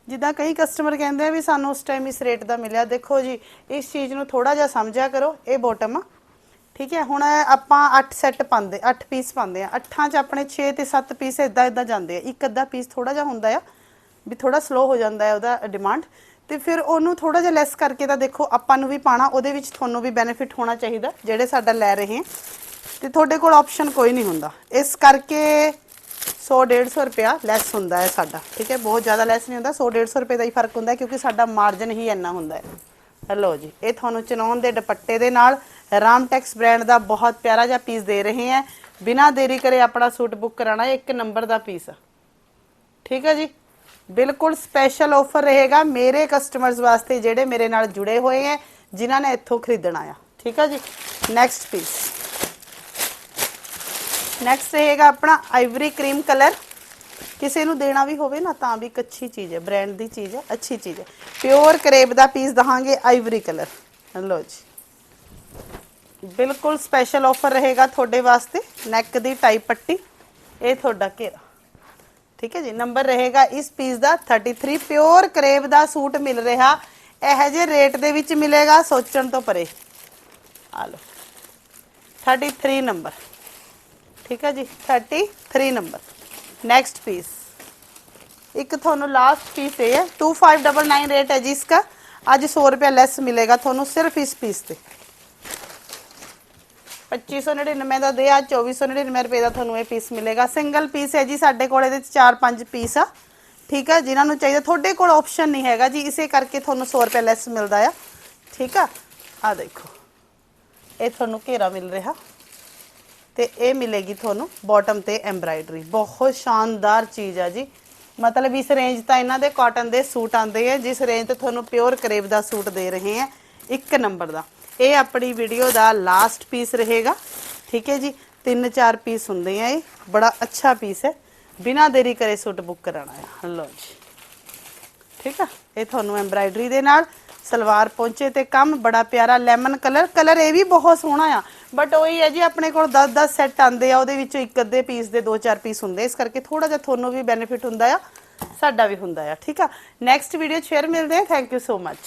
ਜਿੱਦਾਂ ਕਈ ਕਸਟਮਰ ਕਹਿੰਦੇ ਆ ਵੀ ਸਾਨੂੰ ਉਸ ਟਾਈਮ ਇਸ ਰੇਟ ਦਾ ਮਿਲਿਆ। ਦੇਖੋ ਜੀ, ਇਸ ਚੀਜ਼ ਨੂੰ ਥੋੜਾ ਜਿਹਾ ਸਮਝਿਆ ਕਰੋ, ਇਹ ਬੋਟਮ ਆ। ਠੀਕ ਹੈ, ਹੁਣ ਆਪਾਂ 8 ਸੈੱਟ ਪਾਉਂਦੇ 8 ਪੀਸ ਪਾਉਂਦੇ ਆ 8 ਚ ਆਪਣੇ 6 ਤੇ 7 ਪੀਸ ਇਦਾਂ ਇਦਾਂ ਜਾਂਦੇ ਆ। ਇੱਕ ਅੱਧਾ ਪੀਸ ਥੋੜਾ ਜਿਹਾ ਹੁੰਦਾ ਆ, ਵੀ ਥੋੜਾ ਸਲੋ ਹੋ ਜਾਂਦਾ ਹੈ ਉਹਦਾ ਡਿਮਾਂਡ ਤੇ ਫਿਰ ਉਹਨੂੰ ਥੋੜਾ ਜਿਹਾ ਲੈਸ ਕਰਕੇ ਤਾਂ ਦੇਖੋ, ਆਪਾਂ ਨੂੰ ਵੀ ਪਾਣਾ ਉਹਦੇ ਵਿੱਚ ਤੁਹਾਨੂੰ ਵੀ ਬੈਨੀਫਿਟ ਹੋਣਾ ਚਾਹੀਦਾ, ਜਿਹੜੇ ਸਾਡਾ ਲੈ ਰਹੇ ਹੈ। ਤੇ ਤੁਹਾਡੇ ਕੋਲ ਆਪਸ਼ਨ ਕੋਈ ਨਹੀਂ ਹੁੰਦਾ। ਇਸ ਕਰਕੇ 100 150 ਰੁਪਿਆ ਲੈਸ ਹੁੰਦਾ ਹੈ ਸਾਡਾ, ਠੀਕ ਹੈ। ਬਹੁਤ ਜ਼ਿਆਦਾ ਲੈਸ ਨਹੀਂ ਹੁੰਦਾ 100 150 ਰੁਪਏ ਦਾ ਹੀ ਫ਼ਰਕ ਹੁੰਦਾ ਕਿਉਂਕਿ ਸਾਡਾ ਮਾਰਜਨ ਹੀ ਇੰਨਾ ਹੁੰਦਾ ਹੈ। ਹਲੋ ਜੀ, ਇਹ ਤੁਹਾਨੂੰ ਚਨੌਨ ਦੇ ਦੁਪੱਟੇ ਦੇ ਨਾਲ ਰਾਮਟੈਕਸ ਬ੍ਰਾਂਡ ਦਾ ਬਹੁਤ ਪਿਆਰਾ ਜਿਹਾ ਪੀਸ ਦੇ ਰਹੇ ਹੈ ਬਿਨਾਂ ਦੇਰੀ ਕਰੇ ਆਪਣਾ ਸੂਟ ਬੁੱਕ ਕਰਾਣਾ ਇੱਕ ਨੰਬਰ ਦਾ ਪੀਸ ਆ ਠੀਕ ਹੈ ਜੀ? ਬਿਲਕੁਲ ਸਪੈਸ਼ਲ ਆਫਰ ਰਹੇਗਾ ਮੇਰੇ ਕਸਟਮਰਸ ਵਾਸਤੇ ਜਿਹੜੇ ਮੇਰੇ ਨਾਲ ਜੁੜੇ ਹੋਏ ਹੈ ਜਿਨ੍ਹਾਂ ਨੇ ਇੱਥੋਂ ਖਰੀਦਣਾ ਆ। ਠੀਕ ਹੈ ਜੀ? ਨੈਕਸਟ ਪੀਸ ਨੈਕਸਟ ਰਹੇਗਾ ਆਪਣਾ ਆਈਵਰੀ ਕਰੀਮ ਕਲਰ ਕਿਸੇ ਨੂੰ ਦੇਣਾ ਵੀ ਹੋਵੇ ਨਾ, ਤਾਂ ਵੀ ਇੱਕ ਅੱਛੀ ਚੀਜ਼ ਹੈ ਬ੍ਰਾਂਡ ਦੀ ਚੀਜ਼ ਹੈ, ਅੱਛੀ ਚੀਜ਼ ਹੈ। ਪਿਓਰ ਕਰੇਬ ਦਾ ਪੀਸ ਦਹਾਂਗੇ ਆਈਵਰੀ ਕਲਰ ਲਓ ਜੀ। ਬਿਲਕੁਲ ਸਪੈਸ਼ਲ ਆਫਰ ਰਹੇਗਾ ਤੁਹਾਡੇ ਵਾਸਤੇ ਨੈਕ ਦੀ ਟਾਈ ਪੱਟੀ, ਇਹ ਤੁਹਾਡਾ ਘੇਰਾ। ਠੀਕ ਹੈ ਜੀ ਨੰਬਰ ਰਹੇਗਾ ਇਸ ਪੀਸ ਦਾ 33 ਪਿਓਰ ਕਰੇਬ ਦਾ ਸੂਟ ਮਿਲ ਰਿਹਾ। ਇਹ ਜੇ ਰੇਟ ਦੇ ਵਿੱਚ ਮਿਲੇਗਾ, ਸੋਚਣ ਤੋਂ ਪਰੇ। ਆ ਲਓ 33 ਨੰਬਰ ਠੀਕ ਹੈ ਜੀ 33 ਨੰਬਰ ਨੈਕਸਟ ਪੀਸ ਇੱਕ ਤੁਹਾਨੂੰ ਲਾਸਟ ਪੀਸ ਇਹ ਹੈ 2599 ਰੇਟ ਹੈ ਜੀ ਇਸका ਅੱਜ 100 ਰੁਪਏ ਲੈਸ ਮਿਲੇਗਾ ਤੁਹਾਨੂੰ ਸਿਰਫ ਇਸ ਪੀਸ ਤੇ। 2599 ਦਾ ਦੇ ਆ 2499 ਰੁਪਏ ਦਾ ਤੁਹਾਨੂੰ ਇਹ ਪੀਸ ਮਿਲੇਗਾ। ਸਿੰਗਲ ਪੀਸ ਹੈ ਜੀ, ਸਾਡੇ ਕੋਲ ਇਹਦੇ ਚ 4-5 ਪੀਸ ਆ। ਠੀਕ ਆ, ਜਿਨ੍ਹਾਂ ਨੂੰ ਚਾਹੀਦਾ, ਤੁਹਾਡੇ ਕੋਲ ਆਪਸ਼ਨ ਨਹੀਂ ਹੈਗਾ ਜੀ, ਇਸੇ ਕਰਕੇ ਤੁਹਾਨੂੰ 100 ਰੁਪਏ ਲੈਸ ਮਿਲਦਾ ਆ। ਠੀਕ ਆ ਆ ਦੇਖੋ। ਇਹ ਤੁਹਾਨੂੰ ਘੇਰਾ ਮਿਲ ਰਿਹਾ। ਤੇ ਇਹ ਮਿਲੇਗੀ ਤੁਹਾਨੂੰ ਬਾਟਮ ਤੇ ਐਮਬਰਾਇਡਰੀ ਬਹੁਤ ਸ਼ਾਨਦਾਰ ਚੀਜ਼ ਆ ਜੀ। ਮਤਲਬ ਇਸ ਰੇਂਜ ਤਾਂ ਇਹਨਾਂ ਦੇ ਕਾਟਨ ਦੇ ਸੂਟ ਆਉਂਦੇ ਆ, ਜਿਸ ਰੇਂਜ ਤੇ ਤੁਹਾਨੂੰ ਪਿਓਰ ਕਰੇਵ ਦਾ ਸੂਟ ਦੇ ਰਹੇ ਆ, ਇੱਕ ਨੰਬਰ ਦਾ। ਇਹ ਆਪਣੀ ਵੀਡੀਓ ਦਾ ਲਾਸਟ ਪੀਸ ਰਹੇਗਾ। ਠੀਕ ਹੈ ਜੀ? ਤਿੰਨ ਚਾਰ ਪੀਸ ਹੁੰਦੇ ਆ ਇਹ। ਬੜਾ ਅੱਛਾ ਪੀਸ ਹੈ। ਬਿਨਾਂ ਦੇਰੀ ਕਰੇ ਸੂਟ ਬੁੱਕ ਕਰਾਣਾ ਹੈ। ਲਓ ਜੀ। ਠੀਕ ਆ? ਇਹ ਤੁਹਾਨੂੰ ਐਮਬਰਾਇਡਰੀ ਦੇ ਨਾਲ ਸਲਵਾਰ ਪਹੁੰਚੇ ਤੇ ਕੰਮ, ਬੜਾ ਪਿਆਰਾ ਲੈਮਨ ਕਲਰ ਕਲਰ ਇਹ ਵੀ ਬਹੁਤ ਸੋਹਣਾ ਆ। ਬਟ ਉਹੀ ਹੈ ਜੀ, ਆਪਣੇ ਕੋਲ 10-10 ਸੈੱਟ ਆਂਦੇ ਆ। ਉਹਦੇ ਵਿੱਚੋਂ ਇੱਕ ਅੱਧੇ ਪੀਸ ਦੇ 2-4 ਪੀਸ ਹੁੰਦੇ ਇਸ ਕਰਕੇ ਥੋੜਾ ਜਿਹਾ ਤੁਹਾਨੂੰ ਵੀ ਬੈਨੀਫਿਟ ਹੁੰਦਾ ਆ। ਸਾਡਾ ਵੀ ਹੁੰਦਾ ਆ। ਠੀਕ ਆ? ਨੈਕਸਟ ਵੀਡੀਓ 'ਚ ਫੇਰ ਮਿਲਦੇ ਆ। Thank you so much